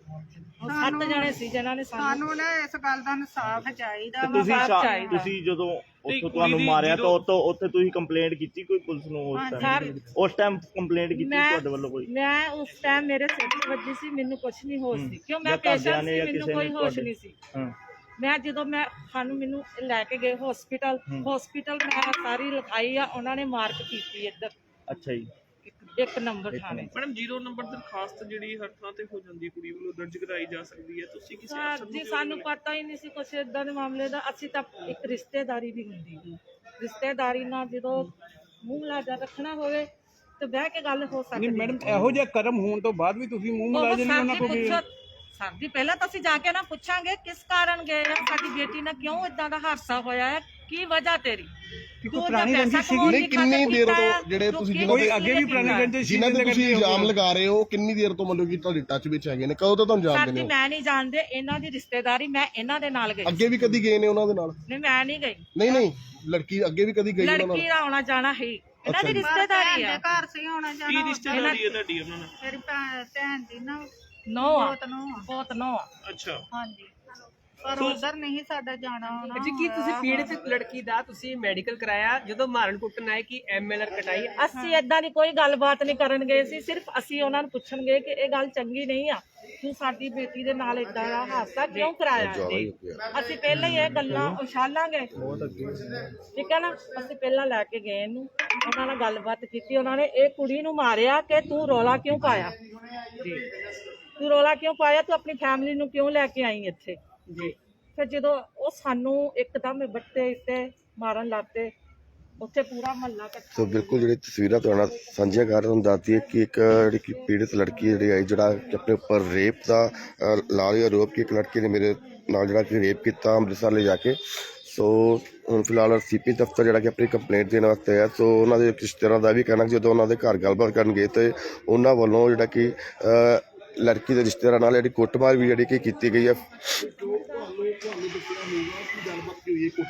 ਸੱਤ ਜਣੇ ਸੀ ਜਿਨ੍ਹਾਂ ਨੇ ਸਾਨੂੰ ਸਾਨੂੰ ਨਾ ਇਸ ਗੱਲ ਦਾ ਇਨਸਾਫ ਚਾਹੀਦਾ ਵਾ। ਤੁਸੀਂ ਚਾਹੀਦਾ। ਤੁਸੀਂ ਜਦੋਂ ਕੁੜੀ ਉੱਥੋਂ ਤੁਹਾਨੂੰ ਦੀ ਮਾਰਿਆ ਤਾਂ ਜਦੋਂ- ਉੱਥੋਂ ਉੱਥੇ ਤੁਸੀਂ ਕੰਪਲੇਂਟ ਕੀਤੀ ਕੋਈ ਪੁਲਿਸ ਨੂੰ ਉਸ ਸਰ ਟਾਈਮ ਉਸ ਟਾਈਮ ਕੰਪਲੇਂਟ ਕੀਤੀ ਮੈਂ ਤੁਹਾਡੇ ਵੱਲੋਂ ਕੋਈ? ਮੈਂ ਉਸ ਟਾਈਮ ਮੇਰੇ ਸਿਰ ਵੱਜੀ ਸੀ ਮੈਨੂੰ ਕੁਝ ਨਹੀਂ ਹੋਸ਼ ਸੀ। ਕਿਉਂ? ਮੈਂ ਜਾਂ ਘਰਦਿਆਂ ਪੇਸ਼ੈਂਟ ਨੇ ਸੀ ਜਾਂ ਮੈਨੂੰ ਕਿਸੇ ਕੋਈ ਨੇ ਹੋਸ਼ ਤੁਹਾਡੇ- ਨਹੀਂ ਸੀ। ਹਾਂ। ਮੈਂ ਜਦੋਂ ਮੈਂ ਸਾਨੂੰ ਮੈਨੂੰ ਲੈ ਕੇ ਗਏ ਹਸਪੀਟਲ ਹਸਪੀਟਲ ਮੈਂ ਸਾਰੀ ਲਿਖਾਈ ਆ ਉਹਨਾਂ ਨੇ ਮਾਰਕ ਕੀਤੀ ਇੱਧਰ। ਅੱਛਾ ਜੀ। ਇੱਕ- ਨੰਬਰ ਥਾਣੇ ਮੈਡਮ ਜ਼ੀਰੋ ਨੰਬਰ ਦਰਖਾਸਤ ਜਿਹੜੀ ਹਰ ਥਾਂ ਤੇ ਹੋ ਜਾਂਦੀ ਕੁੜੀ ਵੱਲੋਂ ਦਰਜ ਕਰਾਈ ਜਾ ਸਕਦੀ ਹੈ। ਤੁਸੀਂ ਕਿਸੇ ਸਰ ਅਫਸਰ ਨੂੰ ਜੀ ਸਾਨੂੰ ਪਤਾ ਹੀ ਨਹੀਂ ਸੀ ਕੁਛ ਇਦਾਂ ਦੇ ਮਾਮਲੇ ਦਾ। ਅਸੀਂ ਤਾਂ ਇੱਕ ਰਿਸ਼ਤੇਦਾਰੀ ਵੀ ਹੁੰਦੀ ਹੈ ਰਿਸ਼ਤੇਦਾਰੀ ਨਾਲ ਜਦੋਂ ਮੂੰਹ ਲਾਜਾ ਰੱਖਣਾ ਹੋਵੇ ਤੇ ਬਹਿ ਕੇ ਗੱਲ ਹੋ ਸਕਦੀ ਨਹੀਂ ਮੈਡਮ ਇਹੋ ਜਿਹਾ ਕਰਮ ਹੋਣ ਤੋਂ ਬਾਅਦ ਵੀ ਤੁਸੀਂ ਮੂੰਹ ਮੁਲਾਜ਼ਮ ਨਹੀਂ ਉਹਨਾਂ ਕੋਲ ਪੁੱਛੋ ਸਰ ਜੀ ਪਹਿਲਾਂ ਤਾਂ ਅਸੀਂ ਜਾ ਕੇ ਨਾ ਪੁੱਛਾਂਗੇ ਕਿਸ ਕਾਰਨ ਗਏ ਆ ਸਾਡੀ ਬੇਟੀ ਨਾਲ ਕਿਉਂ ਇਦਾਂ ਦਾ ਹਾਦਸਾ ਹੋਇਆ ਹੈ। ਕੀ ਵਜ੍ਹਾ ਤੇਰੀ? ਕੋਈ ਪੁਰਾਣੀ ਰੰਜਿਸ਼ ਸੀਗੀ? ਨਹੀਂ ਕਿੰਨੀ ਦੇਰ ਤੋਂ ਜਿਹੜੇ ਤੁਸੀਂ ਜਿਨ੍ਹਾਂ ਕੋਈ ਅੱਗੇ ਵੀ ਪੁਰਾਣੀ ਰੰਜਿਸ਼ ਸੀ ਜਿਨ੍ਹਾਂ ਤੇ ਤੁਸੀਂ ਇਲਜ਼ਾਮ ਲਗਾ ਰਹੇ ਹੋ ਕਿੰਨੀ ਦੇਰ ਤੋਂ ਮਤਲਬ ਕਿ ਤੁਹਾਡੀ ਟੱਚ ਵਿੱਚ ਹੈਗੇ ਨੇ? ਕਦੋਂ ਤੋਂ ਤੁਹਾਨੂੰ ਜਾਣਦੇ ਨੇ ਮੈਂ ਨਹੀਂ ਜਾਣਦੇ ਇਹਨਾਂ ਦੀ ਰਿਸ਼ਤੇਦਾਰੀ ਮੈਂ ਇਹਨਾਂ ਦੇ ਨਾਲ ਗਈ। ਅੱਗੇ ਵੀ ਕਦੀ ਗਏ ਨੇ ਉਹਨਾਂ ਦੇ ਨਾਲ? ਨਹੀਂ ਮੈਂ ਨਹੀਂ ਗਈ। ਨਹੀਂ ਨਹੀਂ ਲੜਕੀ ਅੱਗੇ ਵੀ ਕਦੀ ਗਈ ਉਹਨਾਂ ਨਾਲ? ਲੜਕੀ ਦਾ ਆਉਣਾ ਜਾਣਾ ਹੀ। ਇਹਨਾਂ ਦੀ। ਰਿਸ਼ਤੇਦਾਰੀ ਦੇ ਘਰ ਸੀ ਹੋਣਾ ਕੀ ਜਾਣਾ ਰਿਸ਼ਤੇਦਾਰੀ ਹੈ ਤੁਹਾਡੀ ਉਹਨਾਂ ਨਾਲ? ਮੇਰੀ ਭੈਣ ਦੀ ਨਾ। ਨੋ ਬਹੁਤ ਨੂੰ। ਬਹੁਤ ਨੋ ਅੱਛਾ। ਹਾਂਜੀ। ਪਰ ਉਧਰ ਨਹੀਂ ਸਾਡਾ ਜਾਣਾ ਹੋਣਾ ਜੀ ਕੀ ਤੁਸੀਂ ਪੀੜਤ ਲੜਕੀ ਦਾ ਤੁਸੀਂ ਮੈਡੀਕਲ ਕਰਾਇਆ? ਜਦੋਂ ਮਾਰਨ ਕੁੱਟਣ ਆਏ ਕਿ ਐਮਐਲਆਰ ਕਟਾਈ? ਅਸੀਂ ਏਦਾਂ ਦੀ ਕੋਈ ਗੱਲਬਾਤ ਨਹੀਂ ਕਰਨ ਗਏ ਸੀ ਸਿਰਫ ਅਸੀਂ ਉਹਨਾਂ ਨੂੰ ਪੁੱਛਣ ਗਏ ਕਿ ਇਹ ਗੱਲ ਚੰਗੀ ਨਹੀਂ ਆ। ਤੂੰ ਸਾਡੀ ਬੇਟੀ ਦੇ ਨਾਲ ਇਦਾਂ ਦਾ ਹਾਦਸਾ ਕਿਉਂ ਕਰਾਇਆ? ਅਸੀਂ ਪਹਿਲਾਂ ਹੀ ਇਹ ਗੱਲਾਂ ਉਛਾਲਾਂਗੇ। ਠੀਕ ਹੈ ਨਾ? ਅਸੀਂ ਪਹਿਲਾਂ ਲੈ ਕੇ ਗਏ ਇਹਨੂੰ। ਉਹਨਾਂ ਨਾਲ ਗੱਲਬਾਤ ਕੀਤੀ। ਉਹਨਾਂ ਨੇ ਇਹ ਕੁੜੀ ਨੂੰ ਮਾਰਿਆ ਕਿ ਤੂੰ ਰੋਲਾ ਕਿਉਂ ਪਾਇਆ? ਤੂੰ ਰੋਲਾ ਕਿਉਂ ਪਾਇਆ? ਤੂੰ ਆਪਣੀ ਫੈਮਿਲੀ ਨੂੰ ਕਿਉਂ ਲੈ ਕੇ ਆਈ ਇੱਥੇ? ਜੀ। ਫਿਰ ਜਦੋਂ ਉਹ ਸਾਨੂੰ ਇੱਕਦਮ ਬੱਟੇ ਇੱਟੇ ਮਾਰਨ ਲੱਗੇ ਉੱਥੇ ਪੂਰਾ ਮਹੱਲਾ ਇਕੱਠਾ ਸੋ ਬਿਲਕੁਲ ਜਿਹੜੀ ਤਸਵੀਰਾਂ ਤੁਹਾਡੇ ਸਾਂਝੀਆਂ ਕਰ ਤੁਹਾਨੂੰ ਦੱਸਦੀ ਹੈ ਕਿ ਇੱਕ ਜਿਹੜੀ ਕਿ ਪੀੜਤ ਲੜਕੀ ਜਿਹੜੀ ਆਈ ਜਿਹੜਾ ਕਿ ਆਪਣੇ ਉੱਪਰ ਰੇਪ ਦਾ ਅ, ਲਾ ਰਹੀ ਆਰੋਪ ਕਿ ਇੱਕ ਲੜਕੀ ਨੇ ਮੇਰੇ ਨਾਲ ਜਿਹੜਾ ਕਿ ਰੇਪ ਕੀਤਾ ਅੰਮ੍ਰਿਤਸਰ ਲੈ ਜਾ ਕੇ। ਸੋ ਹੁਣ ਫਿਲਹਾਲ ਸੀਪੀ ਦਫ਼ਤਰ ਜਿਹੜਾ ਕਿ ਆਪਣੀ ਕੰਪਲੇਂਟ ਦੇਣ ਵਾਸਤੇ ਹੈ ਸੋ ਉਹਨਾਂ ਦੇ ਰਿਸ਼ਤੇਦਾਰਾਂ ਦਾ ਵੀ ਕਹਿਣਾ ਕਿ ਜਦੋਂ ਉਹਨਾਂ ਦੇ ਘਰ ਗੱਲਬਾਤ ਕਰਨ ਗਏ ਤੇ ਉਹਨਾਂ ਵੱਲੋਂ ਜਿਹੜਾ ਕਿ ਅ, ਲੜਕੀ ਦੇ ਰਿਸ਼ਤੇਦਾਰਾਂ ਨਾਲ ਜਿਹੜੀ ਕੁੱਟਮਾਰ ਵੀ ਜਿਹੜੀ ਕਿ ਕੀਤੀ ਗਈ ਹੈ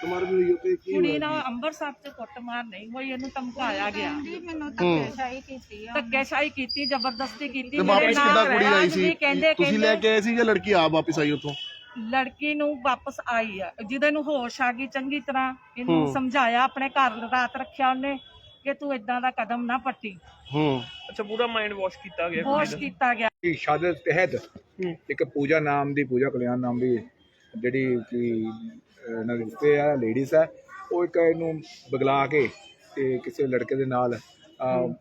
ਕੁੜੀ ਨਾਲ ਅੰਮ੍ਰਿਤਸਰ ਚ ਕੁੱਟਮਾਰ ਨਹੀਂ ਹੋਈ ਇਹਨੂੰ ਧਮਕਾਇਆ ਗਿਆ। ਮੈਨੂੰ ਧੱਕੇਸ਼ਾਹੀ ਕੀਤੀ ਆ। ਧੱਕੇਸ਼ਾਹੀ ਕੀਤੀ ਜ਼ਬਰਦਸਤੀ ਕੀਤੀ ਤੇ ਮੇਰੇ ਵਾਪਸ ਨਾਲ ਕਿੱਦਾਂ ਕੁੜੀ ਆਈ ਵੀ ਸੀ? ਕਹਿੰਦੇ ਤੁਸੀਂ ਲੈ ਕੇ ਆਏ ਸੀ ਜਾਂ ਲੜਕੀ ਆਪ ਵਾਪਸ ਆਈ ਉੱਥੋਂ? ਲੜਕੀ ਨੂੰ ਵਾਪਸ ਆਈ ਆ। ਜਿਹਦੇ ਨੂੰ ਹੋਸ਼ ਆ ਗਈ ਚੰਗੀ ਤਰ੍ਹਾਂ ਇਹਨੂੰ ਸਮਝਾਇਆ ਆਪਣੇ ਘਰ ਰਾਤ ਰੱਖਿਆ ਉਹਨੇ ਕਿ ਤੂੰ ਇਦਾਂ ਦਾ ਕਦਮ ਨਾ ਪੱਟੀ। ਹੂੰ। ਅੱਛਾ ਪੂਰਾ ਮਾਈਂਡ ਵਾਸ਼ ਕੀਤਾ ਗਿਆ ਦਾ। ਕੀਤਾ ਗਿਆ। ਦੀ ਸ਼ਹਾਦਤ ਤਹਿਤ ਇੱਕ ਪੂਜਾ ਨਾਮ ਦੀ ਪੂਜਾ ਕਲਿਆਣ ਨਾਮ ਦੀ ਜਿਹੜੀ ਕਿ ਇਹਨਾਂ ਦੇ ਰਿਸ਼ਤੇ ਆ ਲੇਡੀਜ਼ ਆ ਉਹ ਇੱਕ ਇਹਨੂੰ ਬਗਲਾ ਕੇ ਤੇ ਕਿਸੇ ਲੜਕੇ ਦੇ ਨਾਲ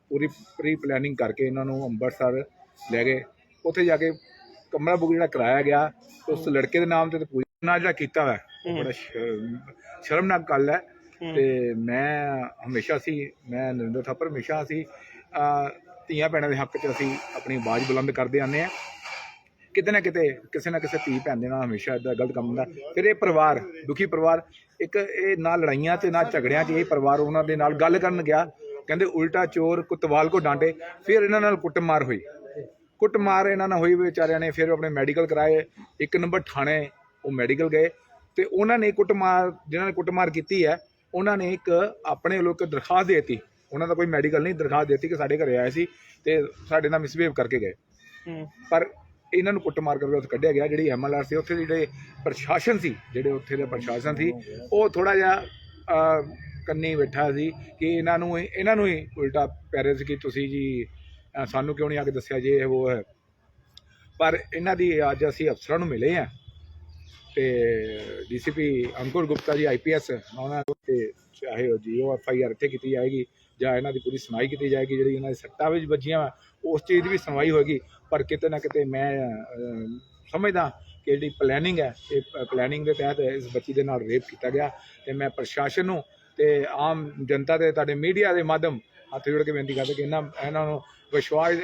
ਪੂਰੀ ਪ੍ਰੀ ਪਲੈਨਿੰਗ ਕਰਕੇ ਇਹਨਾਂ ਨੂੰ ਅੰਮ੍ਰਿਤਸਰ ਲੈ ਗਏ। ਉੱਥੇ ਜਾ ਕੇ ਕਮਰਾ ਬੁੱਕ ਜਿਹੜਾ ਕਰਾਇਆ ਗਿਆ ਉਸ ਲੜਕੇ ਦੇ ਨਾਮ ਤੇ ਤੇ ਪੂਜਾ ਨਾਲ ਜਿਹੜਾ ਕੀਤਾ ਵਾ ਉਹ ਬੜਾ ਸ਼ਰਮ- ਸ਼ਰਮਨਾਕ ਗੱਲ ਹੈ। ਤੇ ਮੈਂ ਹਮੇਸ਼ਾ ਸੀ ਮੈਂ ਨਰਿੰਦਰ ਥਾਪਰ ਹਮੇਸ਼ਾ ਸੀ ਧੀਆਂ ਭੈਣਾਂ ਦੇ ਹੱਕ 'ਚ ਅਸੀਂ ਆਪਣੀ ਆਵਾਜ਼ ਬੁਲੰਦ ਕਰਦੇ ਆਨੇ ਆ ਕਿਤੇ ਨਾ ਕਿਤੇ ਕਿਸੇ ਨਾ ਕਿਸੇ ਧੀ ਭੈਣ ਦੇ ਨਾਲ ਹਮੇਸ਼ਾ ਇਦਾਂ ਗਲਤ ਕੰਮ ਹੁੰਦਾ। ਫਿਰ ਇਹ ਪਰਿਵਾਰ ਦੁਖੀ ਪਰਿਵਾਰ ਇੱਕ ਇਹ ਨਾ ਲੜਾਈਆਂ ਤੇ ਨਾ ਝਗੜਿਆਂ 'ਚ ਇਹ ਪਰਿਵਾਰ ਉਹਨਾਂ ਦੇ ਨਾਲ ਗੱਲ ਕਰਨ ਗਿਆ। ਕਹਿੰਦੇ ਉਲਟਾ ਚੋਰ ਕੁੱਤਵਾਲ ਕੋ ਡਾਂਟੇ ਫਿਰ ਇਹਨਾਂ ਨਾਲ ਕੁੱਟਮਾਰ ਹੋਈ। ਕੁੱਟਮਾਰ ਇਹਨਾਂ ਨਾਲ ਹੋਈ ਵਿਚਾਰਿਆਂ ਨੇ ਫਿਰ ਆਪਣੇ ਮੈਡੀਕਲ ਕਰਾਏ। ਇੱਕ ਨੰਬਰ ਥਾਣੇ ਉਹ ਮੈਡੀਕਲ ਗਏ ਤੇ ਉਹਨਾਂ ਨੇ ਕੁੱਟਮਾਰ ਜਿਨ੍ਹਾਂ ਨੇ ਕੁੱਟਮਾਰ ਕੀਤੀ ਹੈ ਉਹਨਾਂ ਨੇ ਇੱਕ ਆਪਣੇ ਵੱਲੋਂ ਇੱਕ ਦਰਖਾਸਤ ਦਿੱਤੀ। ਉਹਨਾਂ ਦਾ ਕੋਈ ਮੈਡੀਕਲ ਨਹੀਂ ਦਰਖਾਸਤ ਦਿੱਤੀ ਕਿ ਸਾਡੇ ਘਰੇ ਆਏ ਸੀ ਤੇ ਸਾਡੇ ਨਾਲ ਮਿਸਬੀਹੇਵ ਕਰਕੇ ਗਏ। ਪਰ ਇਹਨਾਂ ਨੂੰ ਕੁੱਟਮਾਰ ਕਰਕੇ ਉੱਥੇ ਕੱਢਿਆ ਗਿਆ, ਜਿਹੜੀ ਐਮਐਲਆਰ ਸੀ, ਉੱਥੇ ਦੇ ਜਿਹੜੇ ਪ੍ਰਸ਼ਾਸਨ ਸੀ, ਜਿਹੜੇ ਉੱਥੇ ਦੇ ਪ੍ਰਸ਼ਾਸਨ ਸੀ, ਉਹ ਥੋੜਾ ਜਿਹਾ ਕੰਨੀ ਬੈਠਾ ਸੀ ਕਿ ਇਹਨਾਂ ਨੂੰ ਇਹਨਾਂ ਨੂੰ ਹੀ ਉਲਟਾ ਪੈ ਰਹੇ ਸੀ ਕਿ ਤੁਸੀਂ ਜੀ ਸਾਨੂੰ ਕਿਉਂ ਨਹੀਂ ਆ ਕੇ ਦੱਸਿਆ ਜੇ ਇਹ ਉਹ ਹੈ। ਪਰ ਇਹਨਾਂ ਦੀ ਅੱਜ ਅਸੀਂ ਅਫਸਰਾਂ ਨੂੰ ਮਿਲੇ ਆ ਤੇ ਡੀਸੀਪੀ ਅੰਕੁਰ ਗੁਪਤਾ ਜੀ ਆਈਪੀਐਸ ਉਹਨਾਂ ਤੇ ਚਾਹੇ ਉਹ ਜੀਓ ਐਫ ਆਈ ਆਰ ਇੱਥੇ ਕੀਤੀ ਜਾਏਗੀ। ਜਾਂ ਇਹਨਾਂ ਦੀ ਪੂਰੀ ਸੁਣਾਈ ਕੀਤੀ ਜਾਏਗੀ ਜਿਹੜੀ ਇਹਨਾਂ ਦੀ ਸੱਟਾਂ ਵਿੱਚ ਵੱਜੀਆਂ ਉਸ ਚੀਜ਼ ਦੀ ਵੀ ਸੁਣਵਾਈ ਹੋਏਗੀ। ਪਰ ਕਿਤੇ ਨਾ ਕਿਤੇ ਮੈਂ ਸਮਝਦਾ ਕਿ ਜਿਹੜੀ ਪਲੈਨਿੰਗ ਹੈ ਇਹ ਪਲੈਨਿੰਗ ਦੇ ਤਹਿਤ ਇਸ ਬੱਚੀ ਦੇ ਨਾਲ ਰੇਪ ਕੀਤਾ ਗਿਆ ਤੇ ਮੈਂ ਪ੍ਰਸ਼ਾਸਨ ਨੂੰ ਤੇ ਆਮ ਜਨਤਾ ਦੇ ਤੁਹਾਡੇ ਮੀਡੀਆ ਦੇ ਮਾਧਮ ਹੱਥ ਜੋੜ ਕੇ ਬੇਨਤੀ ਕਰਦਾ ਕਿ ਇਹਨਾਂ ਇਹਨਾਂ ਨੂੰ ਵਿਸ਼ਵਾਸ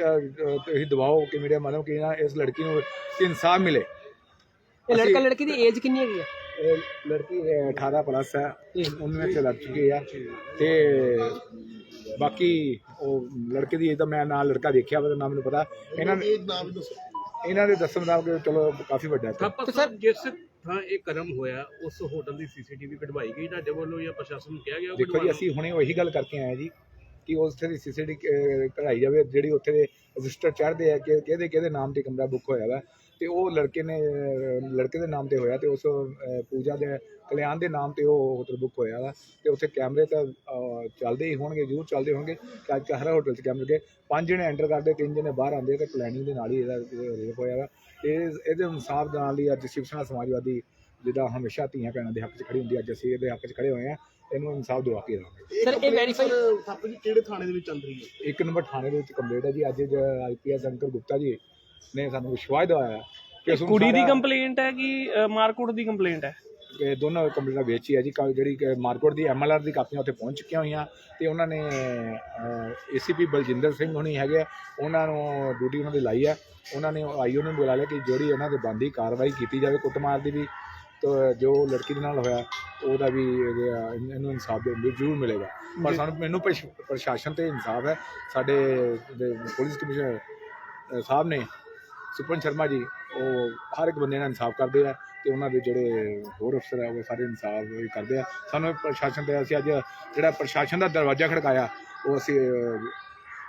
ਤੁਸੀਂ ਦਿਵਾਓ ਕਿ ਮੀਡੀਆ ਮਾਧਮ ਕਿ ਇਹਨਾਂ ਇਸ ਲੜਕੀ ਨੂੰ ਇਨਸਾਫ ਮਿਲੇ। ਇਹ ਲੜਕਾ ਲੜਕੀ ਦੀ ਏਜ ਕਿੰਨੀ ਹੈਗੀ ਹੈ ਲੜਕੀ ਅਹ, 18 ਪਲੱਸ ਹੈ ਉਹਨਾਂ ਵਿੱਚ ਲੱਗ ਚੁੱਕੀ ਹੈ ਤੇ ਬਾਕੀ ਉਹ ਲੜਕੇ ਦੀ ਇਹਦਾ ਮੈਂ ਨਾਲ ਲੜਕਾ ਦੇਖਿਆ ਵਾ ਨਾਮ ਮੈਨੂੰ ਪਤਾ। ਇਹਨਾਂ ਨੇ ਇਹ ਨਾਮ ਦੱਸੋ। ਇਹਨਾਂ ਦੇ ਦੱਸਣ ਦਾ ਕਿ ਚਲੋ ਕਾਫੀ ਵੱਡਾ ਹੈ ਥਾਪਰ ਸਾਹਿਬ ਜਿਸ ਥਾਂ ਇਹ ਕਰਮ ਹੋਇਆ ਉਸ ਹੋਟਲ ਦੀ ਸੀਸੀਟੀਵੀ ਕਢਵਾਈ ਗਈ ਤੁਹਾਡੇ ਵੱਲੋਂ ਜਾਂ ਪ੍ਰਸ਼ਾਸਨ ਨੂੰ ਕਿਹਾ ਗਿਆ ਦੇਖੋ ਜੀ। ਅਸੀਂ ਹੁਣੇ ਉਹੀ ਗੱਲ ਕਰਕੇ ਆਏ ਜੀ ਕਿ ਉੱਥੇ ਦੀ ਸੀਸੀਟੀ ਕਢਾਈ ਜਾਵੇ ਜਿਹੜੀ ਉੱਥੇ ਦੇ ਰਜਿਸਟਰ ਚੜ੍ਹਦੇ ਆ ਕਿ ਕਿਹਦੇ ਕਿਹਦੇ ਨਾਮ ਤੇ ਕਮਰਾ ਬੁੱਕ ਹੋਇਆ ਵਾ। ਤੇ ਉਹ ਲੜਕੇ ਨੇ ਲੜਕੇ ਦੇ ਨਾਮ ਤੇ ਹੋਇਆ ਤੇ ਉਸ ਪੂਜਾ ਦੇ ਕਲਿਆਣ ਦੇ ਨਾਮ ਤੇ ਉਹ ਹੋਟਲ ਬੁੱਕ ਹੋਇਆ ਵਾ ਤੇ ਉੱਥੇ ਕੈਮਰੇ ਤਾਂ ਚੱਲਦੇ ਹੀ ਹੋਣਗੇ ਜ਼ਰੂਰ ਚੱਲਦੇ ਹੋਣਗੇ ਕਿ ਅੱਜ ਹਰ ਹੋਟਲ 'ਚ ਕੈਮਰੇ ਲੱਗੇ ਪੰਜ ਜਣੇ ਐਂਟਰ ਕਰਦੇ ਤਿੰਨ ਜਣੇ ਬਾਹਰ ਆਉਂਦੇ ਤੇ ਪਲੈਨਿੰਗ ਦੇ ਨਾਲ ਹੀ ਇਹਦਾ ਰੇਪ ਹੋਇਆ ਵਾ ਤੇ ਇਹ- ਇਹਦੇ ਇਨਸਾਫ ਦੇ ਨਾਲ ਹੀ ਅੱਜ ਸ਼ਿਵ ਸੈਨਾ ਸਮਾਜਵਾਦੀ ਜਿੱਦਾਂ ਹਮੇਸ਼ਾ ਧੀਆਂ ਭੈਣਾਂ ਦੇ ਹੱਕ 'ਚ ਖੜੀ ਹੁੰਦੀ ਹੈ, ਅੱਜ ਅਸੀਂ ਇਹਦੇ ਹੱਕ 'ਚ ਖੜੇ ਹੋਏ ਹਾਂ ਇਹਨੂੰ ਇਨਸਾਫ ਦਿਵਾ ਕੇ ਰਹਾਂਗੇ ਸਰ ਇਹ ਵੈਰੀਫਾਈ ਜੀ ਕਿਹੜੇ ਥਾਣੇ ਦੇ ਵਿੱਚ ਚੱਲ ਰਹੀ ਹੈ ਇੱਕ ਨੰਬਰ ਥਾਣੇ ਦੇ ਵਿੱਚ ਕੰਪਲੇਂਟ ਹੈ ਜੀ ਅੱਜ ਆਈਪੀਐਸ ਅੰਕਰ ਗੁਪਤਾ ਜੀ ਨੇ ਸਾਨੂੰ ਵਿਸ਼ਵਾਸ ਦਿਵਾਇਆ ਕਿ ਉਸ ਨੂੰ ਕੁੜੀ ਦੀ ਕੰਪਲੇਂਟ ਹੈ ਕਿ ਮਾਰਕੁੱਟ ਦੀ ਕੰਪਲੇਂਟ ਹੈ? ਇਹ ਦੋਨੋਂ ਕੰਪਲੇਂਟਾਂ ਵੇਚੀ ਹੈ ਜੀ। ਕਾ- ਜਿਹੜੀ ਕਿ ਮਾਰਕੋਟ ਦੀ ਐਮਐਲਆਰ ਦੀ ਕਾਪੀਆਂ ਉੱਥੇ ਪਹੁੰਚ ਚੁੱਕੀਆਂ ਹੋਈਆਂ ਤੇ ਉਹਨਾਂ ਨੇ ਏਸੀਪੀ ਬਲਜਿੰਦਰ ਸਿੰਘ ਹੁਣੀ ਹੈਗੇ ਆ, ਉਹਨਾਂ ਨੂੰ ਡਿਊਟੀ ਉਹਨਾਂ ਦੀ ਲਾਈ ਹੈ। ਉਹਨਾਂ ਨੇ ਆਈਓ ਨੂੰ ਬੁਲਾ ਲਿਆ ਕਿ ਜਿਹੜੀ ਉਹਨਾਂ ਦੇ ਬੰਦੀ ਕਾਰਵਾਈ ਕੀਤੀ ਜਾਵੇ ਕੁੱਟਮਾਰ ਦੀ ਵੀ ਤਾਂ ਜੋ ਲੜਕੀ ਦੇ ਨਾਲ ਹੋਇਆ ਉਹਦਾ ਵੀ ਇਹਨੂੰ ਇਨਸਾਫ ਦੇ ਜ਼ਰੂਰ ਮਿਲੇਗਾ। ਪਰ ਸਾਨੂੰ ਮੈਨੂੰ ਪ੍ਰਸ਼- ਪ੍ਰਸ਼ਾਸਨ ਤੇ ਇਨਸਾਫ ਹੈ। ਸਾਡੇ ਦੇ ਪੁਲਿਸ ਕਮਿਸ਼ਨਰ ਸਾਹਿਬ ਨੇ ਸੁਪਨ ਸ਼ਰਮਾ ਜੀ, ਉਹ ਹਰ ਇੱਕ ਬੰਦੇ ਨਾਲ ਇਨਸਾਫ ਕਰਦੇ ਆ ਤੇ ਉਹਨਾਂ ਦੇ ਜਿਹੜੇ ਹੋਰ ਅਫਸਰ ਆ, ਉਹ ਸਾਰੇ ਇਨਸਾਫ ਕਰਦੇ ਆ। ਸਾਨੂੰ ਪ੍ਰਸ਼ਾਸਨ ਤੇ ਅਸੀਂ ਅੱਜ ਜਿਹੜਾ ਪ੍ਰਸ਼ਾਸਨ ਦਾ ਦਰਵਾਜ਼ਾ ਖੜਕਾਇਆ, ਉਹ ਅਸੀਂ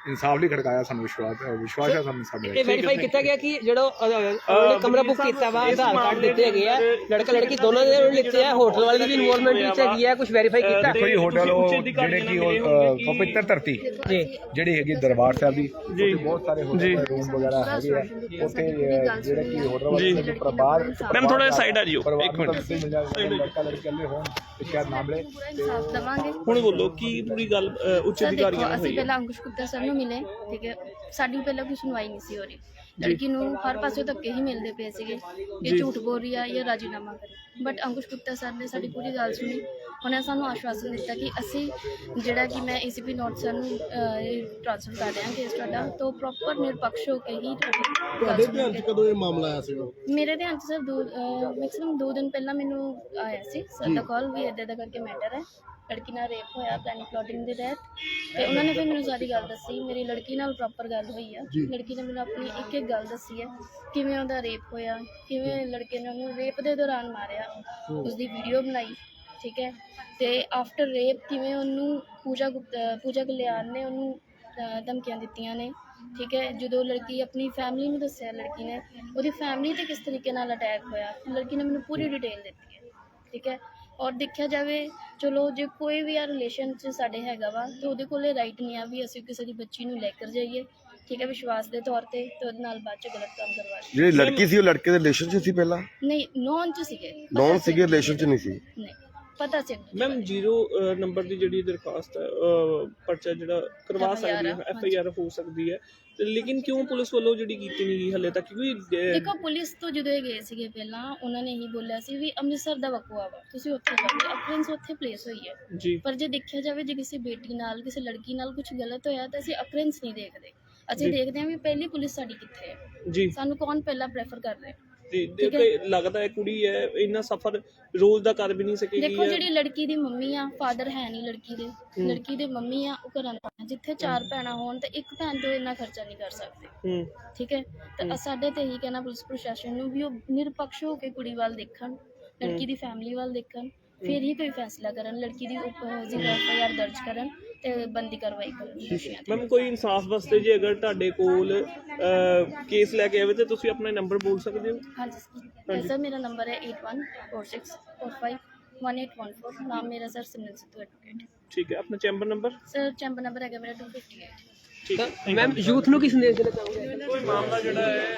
ਇਨਸਾਫ ਲਈ ਖੜਕਾਇਆ ਸਾਨੂੰ ਵਿਸ਼ਵਾਸ ਵਿਸ਼ਵਾਸ ਹੈ ਸਾਨੂੰ ਸਾਡੇ ਇਹ ਵੈਰੀਫਾਈ ਕੀਤਾ ਗਿਆ ਕਿ ਜਿਹੜਾ ਉਹਨੇ ਕਮਰਾ ਬੁੱਕ ਕੀਤਾ ਵਾ ਆਧਾਰ ਕਾਰਡ ਦਿੱਤੇ ਹੈਗੇ ਆ ਲੜਕਾ ਲੜਕੀ ਦੋਨਾਂ ਦੇ ਉਹਨੇ ਲਿੱਤੇ ਆ ਹੋਟਲ ਵਾਲੇ ਦੀ ਵੀ ਇਨਵੋਲਵਮੈਂਟ ਵਿੱਚ ਹੈਗੀ ਆ ਕੁਝ ਵੈਰੀਫਾਈ ਕੀਤਾ? ਦੇਖੋ ਜੀ ਹੋਟਲ ਉਹ ਜਿਹੜੇ ਕਿ ਉਹ ਪਵਿੱਤਰ ਧਰਤੀ ਜੀ। ਜਿਹੜੀ ਹੈਗੀ ਦਰਬਾਰ ਸਾਹਿਬ ਦੀ ਉੱਥੇ ਬਹੁਤ ਸਾਰੇ ਹੋਟਲ ਰੂਮ ਵਗੈਰਾ ਹੈਗੇ ਆ। ਉੱਥੇ ਜਿਹੜੇ ਕਿ ਹੋਟਲ ਵਾਲੇ ਦੇ ਉੱਪਰ ਬਾਹਰ ਮੈਮ ਥੋੜਾ ਸਾਈਡ ਆ ਜਿਓ। ਇੱਕ ਨੂੰ ਮਿੰਟ ਲੜਕਾ ਲੜਕੀ ਇਕੱਲੇ ਹੋਣ ਤੇ ਸ਼ਾਇਦ ਨਾ ਇਨਸਾਫ ਦਵਾਂਗੇ। ਹੁਣ ਬੋਲੋ ਕੀ ਪੂਰੀ ਗੱਲ ਉੱਚ ਅਧਿਕਾਰੀਆਂ ਅਸੀਂ ਹੋਈ ਹੈ ਪਹਿਲਾਂ ਅੰਕੁਸ਼ ਗੁਪਤਾ ਸਰ ਨੂੰ ਮਿਲੇ ਠੀਕ ਹੈ। ਸਾਡੀ ਪਹਿਲਾਂ ਕੋਈ ਸੁਣਵਾਈ ਨਹੀਂ ਸੀ ਹੋ ਰਹੀ ਲੜਕੀ ਨੂੰ ਹਰ ਪਾਸੇ ਧੱਕੇ ਹੀ ਮਿਲਦੇ ਪਏ ਸੀਗੇ। ਇਹ ਝੂਠ ਬੋਲ ਰਹੀ ਆ ਇਹ ਰਾਜੀਨਾਮਾ ਕਰੇ। ਬਟ ਅੰਕੁਸ਼ ਗੁਪਤਾ ਸਰ ਨੇ ਸਾਡੀ ਪੂਰੀ ਗੱਲ ਸੁਣੀ। ਉਹਨੇ ਸਾਨੂੰ ਆਸ਼ਵਾਸਨ ਦਿੱਤਾ ਕਿ ਅਸੀਂ ਜਿਹੜਾ ਕਿ ਮੈਂ ਏਸੀਪੀ ਨੋਟ ਸਰ ਨੂੰ ਟ੍ਰਾਂਸਫਰ ਕਰ ਰਿਹਾ ਕੇਸ ਤੁਹਾਡਾ ਤੋਂ ਪ੍ਰੋਪਰ ਨਿਰਪੱਖ ਹੋ ਕੇ ਹੀ ਤੁਹਾਡੀ ਧਿਆਨ 'ਚ। ਕਦੋਂ ਇਹ ਮਾਮਲਾ ਆਇਆ ਸੀਗਾ ਮੇਰੇ ਧਿਆਨ 'ਚ ਸਰ ਦੋ ਮੈਕਸਿਮਮ ਦੋ ਦਿਨ ਪਹਿਲਾਂ ਮੈਨੂੰ ਆਇਆ ਸੀ ਸਰ ਦਾ ਕਾਲ ਵੀ ਇੱਦਾਂ ਦਾ ਕਰਕੇ ਮੈਟਰ ਹੈ। ਲੜਕੀ ਨਾਲ ਰੇਪ ਹੋਇਆ ਪਲੈਨਿੰਗ ਪਲੋਟਿੰਗ ਦੇ ਤਹਿਤ। ਤੇ ਉਹਨਾਂ ਨੇ ਫਿਰ ਮੈਨੂੰ ਸਾਰੀ ਗੱਲ ਦੱਸੀ। ਮੇਰੀ ਲੜਕੀ ਨਾਲ ਪ੍ਰੋਪਰ ਗੱਲ ਹੋਈ ਆ। ਲੜਕੀ ਨੇ ਮੈਨੂੰ ਆਪਣੀ ਇੱਕ ਇੱਕ ਗੱਲ ਦੱਸੀ ਹੈ ਕਿਵੇਂ ਉਹਦਾ ਰੇਪ ਹੋਇਆ ਕਿਵੇਂ ਲੜਕੇ ਨੇ ਉਹਨੂੰ ਰੇਪ ਦੇ ਦੌਰਾਨ ਮਾਰਿਆ। ਉਸ ਦੀ ਵੀਡੀਓ ਬਣਾਈ ਠੀਕ ਹੈ? ਤੇ ਆਫਟਰ ਰੇਪ ਕਿਵੇਂ ਉਹਨੂੰ ਪੂਜਾ ਗੁਪਤਾ ਪੂਜਾ ਕਲਿਆਣ ਨੇ ਉਹਨੂੰ ਅ, ਧਮਕੀਆਂ ਦਿੱਤੀਆਂ ਨੇ ਠੀਕ ਹੈ? ਜਦੋਂ ਲੜਕੀ ਆਪਣੀ ਫੈਮਿਲੀ ਨੂੰ ਦੱਸਿਆ ਲੜਕੀ ਨੇ ਉਹਦੀ ਫੈਮਿਲੀ ਤੇ ਕਿਸ ਤਰੀਕੇ ਨਾਲ ਅਟੈਕ ਹੋਇਆ? ਲੜਕੀ ਨੇ ਮੈਨੂੰ ਪੂਰੀ ਡਿਟੇਲ ਦਿੱਤੀ ਹੈ ਠੀਕ ਹੈ? ਔਰ ਦੇਖਿਆ ਜਾਵੇ ਚਲੋ ਜੇ ਕੋਈ ਵੀ ਆ ਰਿਲੇਸ਼ਨ 'ਚ ਸਾਡੇ ਹੈਗਾ ਵਾ ਤੇ ਉਹਦੇ ਕੋਲੇ ਰਾਈਟ ਨਹੀਂ ਆ ਵੀ ਅਸੀਂ ਕਿਸੇ ਦੀ ਬੱਚੀ ਨੂੰ ਲੈ ਕਰ ਜਾਈਏ। ਠੀਕ ਹੈ ਵਿਸ਼ਵਾਸ ਦੇ ਤੌਰ ਤੇ ਤੇ ਉਹਦੇ ਨਾਲ ਬਾਅਦ ਚ ਗਲਤ ਕੰਮ ਕਰਵਾ ਜਿਹੜੀ ਲੜਕੀ ਸੀ ਉਹ ਲੜਕੇ ਦੇ ਰਿਲੇਸ਼ਨ 'ਚ ਸੀ ਪਹਿਲਾਂ? ਨਹੀਂ ਨੌਨ ਚ ਸੀਗੇ। ਨੌਨ ਸੀਗੇ ਰਿਲੇਸ਼ਨ 'ਚ ਨਹੀਂ ਸੀ? ਨਹੀਂ। ਪਤਾ ਸੀ ਮੈਮ ਜ਼ੀਰੋ ਅ, ਨੰਬਰ ਦੀ ਜਿਹੜੀ ਦਰਖਾਸਤ ਹੈ ਪਰਚਾ ਜਿਹੜਾ ਕਰਵਾ FIR ਸਕਦੀ ਹੈ। ਐਫ ਆਈ ਆਰ ਹੋ ਸਕਦੀ ਹੈ। ਤੇ ਲੇਕਿਨ ਕਿਉਂ ਪੁਲਿਸ ਵੱਲੋਂ ਜਿਹੜੀ ਕੀਤੀ ਨਹੀਂ ਗਈ ਹਲੇ ਤੱਕ? ਕਿਉਂਕਿ ਦੇਖੋ ਪੁਲਿਸ ਤੋਂ ਜਦੋਂ ਇਹ ਗਏ ਸੀਗੇ ਪਹਿਲਾਂ ਉਹਨਾਂ ਨੇ ਇਹੀ ਬੋਲਿਆ ਸੀ ਵੀ ਅੰਮ੍ਰਿਤਸਰ ਦਾ ਵਕੂਆ ਵਾ। ਤੁਸੀਂ ਉੱਥੇ ਜਾਓ ਅਫਰੈਂਸ ਉੱਥੇ ਪਲੇਸ ਹੋਈ ਹੈ। ਜੀ। ਪਰ ਜੇ ਦੇਖਿਆ ਜਾਵੇ ਜੇ ਕਿਸੇ ਬੇਟੀ ਨਾਲ ਕਿਸੇ ਲੜਕੀ ਨਾਲ ਕੁਝ ਗਲਤ ਹੋਇਆ ਤਾਂ ਅਸੀਂ ਅਕਰੈਂਸ ਨਹੀਂ ਦੇਖਦੇ। ਅਸੀਂ ਦੇਖਦੇ ਹਾਂ ਵੀ ਪਹਿਲੀ ਪੁਲਿਸ ਸਾਡੀ ਕਿੱਥੇ ਹੈ। ਜੀ। ਸਾਨੂੰ ਕੌਣ ਪਹਿਲਾਂ ਪ੍ਰੈਫਰ ਕਰ ਰਿਹਾ ਤੇ। ਦੇਖੋ ਲੱਗਦਾ ਹੈ ਕੁੜੀ ਹੈ ਇੰਨਾ ਸਫਰ ਰੋਜ਼ ਦਾ ਕਰ ਵੀ ਨਹੀਂ ਸਕੇਗੀ ਦੇਖੋ। ਜਿਹੜੀ ਲੜਕੀ ਦੀ ਮੰਮੀ ਆ ਫਾਦਰ ਹੈ ਨਹੀਂ ਲੜਕੀ ਦੇ। ਲੜਕੀ ਦੇ ਮੰਮੀ ਆ ਉਹ ਘਰਾਂ ਦਾ ਜਿੱਥੇ ਚਾਰ ਭੈਣਾਂ ਹੋਣ ਤਾਂ ਇੱਕ ਭੈਣ ਤੋਂ ਇੰਨਾ ਖਰਚਾ ਨਹੀਂ ਕਰ ਸਕਦੇ। ਹੂੰ। ਠੀਕ ਹੈ? ਤਾਂ ਸਾਡੇ ਤੇ ਇਹੀ ਕਹਿਣਾ ਪੁਲਿਸ ਪ੍ਰਸ਼ਾਸਨ ਨੂੰ ਵੀ ਉਹ ਨਿਰਪੱਖ ਹੋ ਕੇ ਕੁੜੀ ਵੱਲ ਦੇਖਣ ਲੜਕੀ ਦੀ ਫੈਮਿਲੀ ਵੱਲ ਦੇਖਣ। ਫਿਰ ਹੀ ਕੋਈ ਫੈਸਲਾ ਕਰਨ ਲੜਕੀ ਦੀ ਉੱਪਰ ਜ਼ਿਲ੍ਹਾ ਐਫ ਆਈ ਆਰ ਦਰਜ ਕਰਨ। ਤੇ ਬੰਦੀ ਕਾਰਵਾਈ ਕਰਨ ਦੋਸ਼ੀਆਂ ਤੇ ਮੈਮ ਕੋਈ ਇਨਸਾਫ ਵਾਸਤੇ ਜੇ ਅਗਰ ਤੁਹਾਡੇ ਕੋਲ ਕੇਸ ਲੈ ਕੇ ਆਵੇ ਤੇ ਤੁਸੀਂ ਆਪਣਾ ਨੰਬਰ ਬੋਲ ਸਕਦੇ ਹੋ? ਹਾਂਜੀ ਸਰ। ਮੇਰਾ ਨੰਬਰ ਹੈ 8146451814 ਨਾਮ ਮੇਰਾ ਸਰ ਸਿਮਰਨ ਸਿੱਧੂ ਐਡਵੋਕੇਟ ਠੀਕ ਹੈ ਆਪਣਾ chamber number sir chamber number ਹੈਗਾ ਮੇਰਾ 258 ਮੈਮ ਯੂਥ ਨੂੰ ਕੀ ਸੰਦੇਸ਼ ਦੇਣਾ ਚਾਹੋਗੇ? ਕੋਈ ਮਾਮਲਾ ਜਿਹੜਾ ਹੈ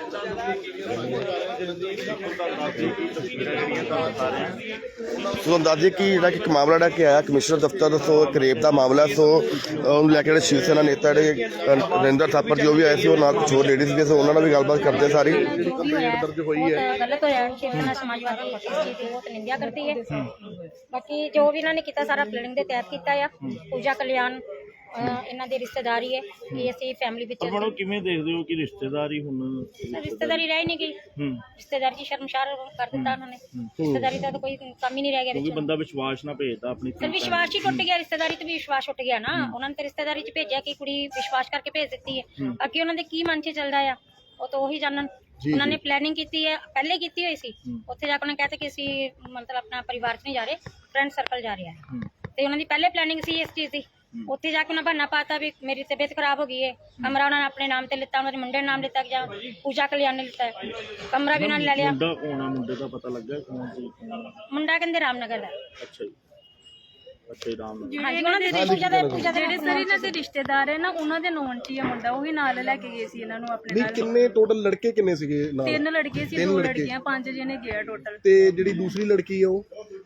ਸੋ ਅੰਦਾਜ਼ੇ ਕਿ ਜਿਹੜਾ ਕਿ ਇੱਕ ਮਾਮਲਾ ਜਿਹੜਾ ਕਿ ਆਇਆ ਕਮਿਸ਼ਨਰ ਦਫ਼ਤਰ ਸੋ ਇੱਕ ਰੇਪ ਦਾ ਮਾਮਲਾ ਸੋ ਉਹਨੂੰ ਲੈ ਕੇ ਜਿਹੜੇ ਸ਼ਿਵ ਸੈਨਾ ਨੇਤਾ ਜਿਹੜੇ ਨਰਿੰਦਰ ਥਾਪਰ ਜੋ ਵੀ ਆਏ ਸੀ ਉਹ ਨਾਲ ਕੁਝ ਹੋਰ ਲੇਡੀਜ਼ ਵੀ ਸੋ ਉਹਨਾਂ ਨਾਲ ਵੀ ਗੱਲਬਾਤ ਕਰਦੇ ਸਾਰੀ। ਜਿਹੜੀ ਕੰਪਲੇਂਟ ਦਰਜ ਹੋਈ ਹੈ ਗਲਤ ਹੋਇਆ ਸ਼ਿਵਸੈਨਾ ਸਮਾਜਵਾਦੀ ਪਾਰਟੀ ਦੀ ਬਹੁਤ ਨਿੰਦਿਆ ਕਰਦੀ ਹੈ ਬਾਕੀ ਜੋ ਵੀ ਇਹਨਾਂ ਨੇ ਕੀਤਾ ਸਾਰਾ ਪਲੈਨਿੰਗ ਦੇ ਤਹਿਤ ਕੀਤਾ ਆ। ਪੂਜਾ ਕਲਿਆਣ ਅਹ ਇਹਨਾਂ ਦੀ ਰਿਸ਼ਤੇਦਾਰੀ ਹੈ ਕਿ ਅਸੀਂ ਫੈਮਿਲੀ ਵਿੱਚ ਪਰ ਮੈਡਮ ਕਿਵੇਂ ਦੇਖਦੇ ਹੋ ਕਿ ਰਿਸ਼ਤੇਦਾਰੀ ਹੁਣ ਰਿਸ਼ਤੇਦਾਰੀ ਰਹਿ ਹੀ ਨਹੀਂ ਗਈ। ਹੂੰ। ਰਿਸ਼ਤੇਦਾਰੀ ਦੀ ਸ਼ਰਮਸ਼ਾਰ ਕਰ ਦਿੱਤਾ ਉਹਨਾਂ ਨੇ। ਰਿਸ਼ਤੇਦਾਰੀ ਦਾ ਤਾਂ ਕੋਈ ਕੰਮ ਹੀ ਨਹੀਂ ਰਹਿ ਗਿਆ ਕਿਉਂਕਿ ਵਿੱਚ। ਬੰਦਾ ਵਿਸ਼ਵਾਸ ਨਾ ਭੇਜਦਾ ਆਪਣੀ ਸਰ ਵਿਸ਼ਵਾਸ ਹੀ ਟੁੱਟ ਗਿਆ ਰਿਸ਼ਤੇਦਾਰੀ ਤੇ ਵੀ ਵਿਸ਼ਵਾਸ ਟੁੱਟ ਗਿਆ ਨਾ। ਉਹਨਾਂ ਨੇ ਤਾਂ ਰਿਸ਼ਤੇਦਾਰੀ 'ਚ ਭੇਜਿਆ ਕਿ ਕੁੜੀ ਵਿਸ਼ਵਾਸ ਕਰਕੇ ਭੇਜ ਦਿੱਤੀ ਹੈ। ਅੱਗੇ ਉਹਨਾਂ ਦੇ ਕੀ ਮਨ 'ਚ ਚੱਲਦਾ ਆ? ਉਹ ਤਾਂ ਉਹੀ ਜਾਣਨ। ਉਹਨਾਂ ਨੇ ਪਲੈਨਿੰਗ ਕੀਤੀ ਹੈ। ਪਹਿਲੇ ਕੀਤੀ ਹੋਈ ਸੀ। ਉੱਥੇ ਜਾ ਕੇ ਉਹਨਾਂ ਕਹਿੰਦੇ ਕਿ ਅਸੀਂ ਮਤਲਬ ਆਪਣਾ ਪਰਿਵਾਰ 'ਚ ਨਹੀਂ ਜਾ ਰਹੇ। ਫਰੈਂਡ ਸਰਕਲ ਜਾ ਰਿਹਾ। ਹੈ। ਤੇ ਉਹਨਾਂ ਦੀ ਪਹਿਲੇ ਪਲੈਨਿੰਗ ਸੀ ਇਸ ਚੀਜ਼ ਦੀ। ਉੱਥੇ ਜਾ ਕੇ ਉਹਨਾਂ ਬਹਾਨਾ ਪਾਤਾ ਵੀ ਮੇਰੀ ਤਬੀਅਤ ਖਰਾਬ ਹੋ ਗਈ ਹੈ ਕਮਰਾ ਉਹਨਾਂ ਨੇ ਆਪਣੇ ਨਾਮ ਤੇ ਲਿੱਤਾ ਉਹਨਾਂ ਦੇ ਮੁੰਡੇ ਨੇ ਨਾਮ ਲਿੱਤਾ ਜਾਂ ਪੂਜਾ ਕਲਿਆਣ ਨੇ ਲਿੱਤਾ। ਹੈ ਕਮਰਾ ਵੀ ਉਹਨਾਂ ਨੇ ਲੈ ਲਿਆ। ਮੁੰਡਾ ਕੌਣ ਆ? ਮੁੰਡੇ ਦਾ ਪਤਾ ਲੱਗਾ ਕੌਣ ਸੀ? ਮੁੰਡਾ ਕਹਿੰਦੇ ਰਾਮਨਗਰ ਦਾ। ਹੈ। ਅੱਛਾ ਜੀ। ਅੱਛਾ ਰਾਮ। ਹਾਂਜੀ ਉਹਨਾਂ ਦੇ ਪੂਜਾ ਦੇ ਪੂਜਾ ਦੇ ਜਿਹੜੇ ਸਰ ਇਹਨਾਂ ਦੇ ਰਿਸ਼ਤੇਦਾਰ ਹੈ ਨਾ ਉਹਨਾਂ ਦੇ ਨੌਨ ਚ ਹੀ ਆ ਮੁੰਡਾ ਉਹ ਵੀ ਨਾਲ ਲੈ ਕੇ ਗਏ ਸੀ ਇਹਨਾਂ ਨੂੰ ਆਪਣੇ ਨਹੀਂ ਨਾਲ। ਕਿੰਨੇ ਟੋਟਲ ਲੜਕੇ ਕਿੰਨੇ ਸੀਗੇ ਨਾਲ? ਤਿੰਨ ਲੜਕੇ ਸੀ ਤਿੰਨ ਦੋ ਲੜਕੇ। ਲੜਕੀਆਂ ਪੰਜ ਜਿਹਨੇ ਗਿਆ ਟੋਟਲ ਤੇ ਜਿਹੜੀ ਦੂਸਰੀ ਲੜਕੀ ਹੈ ਉਹ?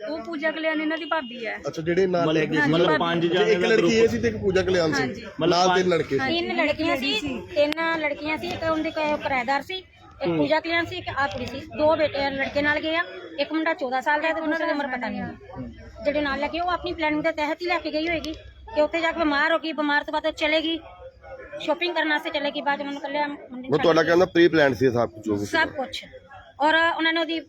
ਉਹ ਪੂਜਾ ਕਲਿਆਣ ਇਹਨਾਂ ਦੀ ਭਾਬੀ ਹੈ। ਅੱਛਾ ਜਿਹੜੇ ਨਾਲ ਲੈ ਕੇ ਮਤਲਬ ਪੰਜ ਜਾਣੇ ਇੱਕ ਦਾ ਲੜਕੀ ਇਹ ਸੀ ਤੇ ਇੱਕ ਪੂਜਾ ਕਲਿਆਣ ਸੀ। ਨਾਲ ਤਿੰਨ ਲੜਕੇ ਤਿੰਨ ਲੜਕੀਆਂ ਸੀ ਤਿੰਨ ਲੜਕੀਆਂ ਸੀ ਇੱਕ ਉਹਦੇ ਕੋਲ ਕਿਰਾਏਦਾਰ ਸੀ ਇੱਕ ਪੂਜਾ ਕਲਿਆਣ ਸੀ ਇੱਕ ਆ ਕੁੜੀ ਸੀ। ਦੋ ਬੇਟੇ ਲੜਕੇ ਨਾਲ ਗਏ ਆ। ਇੱਕ ਮੁੰਡਾ 14 ਸਾਲ ਦਾ ਹੈ ਤੇ ਉਹਨਾਂ ਦੀ ਉਮਰ ਪਤਾ ਨਹੀਂ ਜਿਹੜੇ ਨਾਲ ਲੈ ਕੇ ਉਹ ਆਪਣੀ ਪਲੈਨਿੰਗ ਦੇ ਤਹਿਤ ਹੀ ਲੈ ਕੇ ਗਈ ਹੋਏਗੀ। ਕਿ ਉੱਥੇ ਜਾ ਕੇ ਬਿਮਾਰ ਹੋ ਗਈ ਬਿਮਾਰ ਤੋਂ ਬਾਅਦ ਉਹ ਚਲੇਗੀ। ਸ਼ਾਪਿੰਗ ਕਰਨ ਵਾਸਤੇ ਚਲੇਗੀ ਬਾਅਦ 'ਚ ਉਹਨਾਂ ਨੂੰ ਕੱਲਿਆ ਮੁੰਡੇ ਉਹ ਤੁਹਾਡਾ ਕਹਿੰਦਾ ਪ੍ਰੀ ਪਲਾਨ ਸੀ ਸਭ ਕੁਝ ਜੋ ਵੀ ਸੀ ਸਭ ਕੁਝ ਔਰ ਉਹਨਾਂ ਨੇ ਉਹਦੀ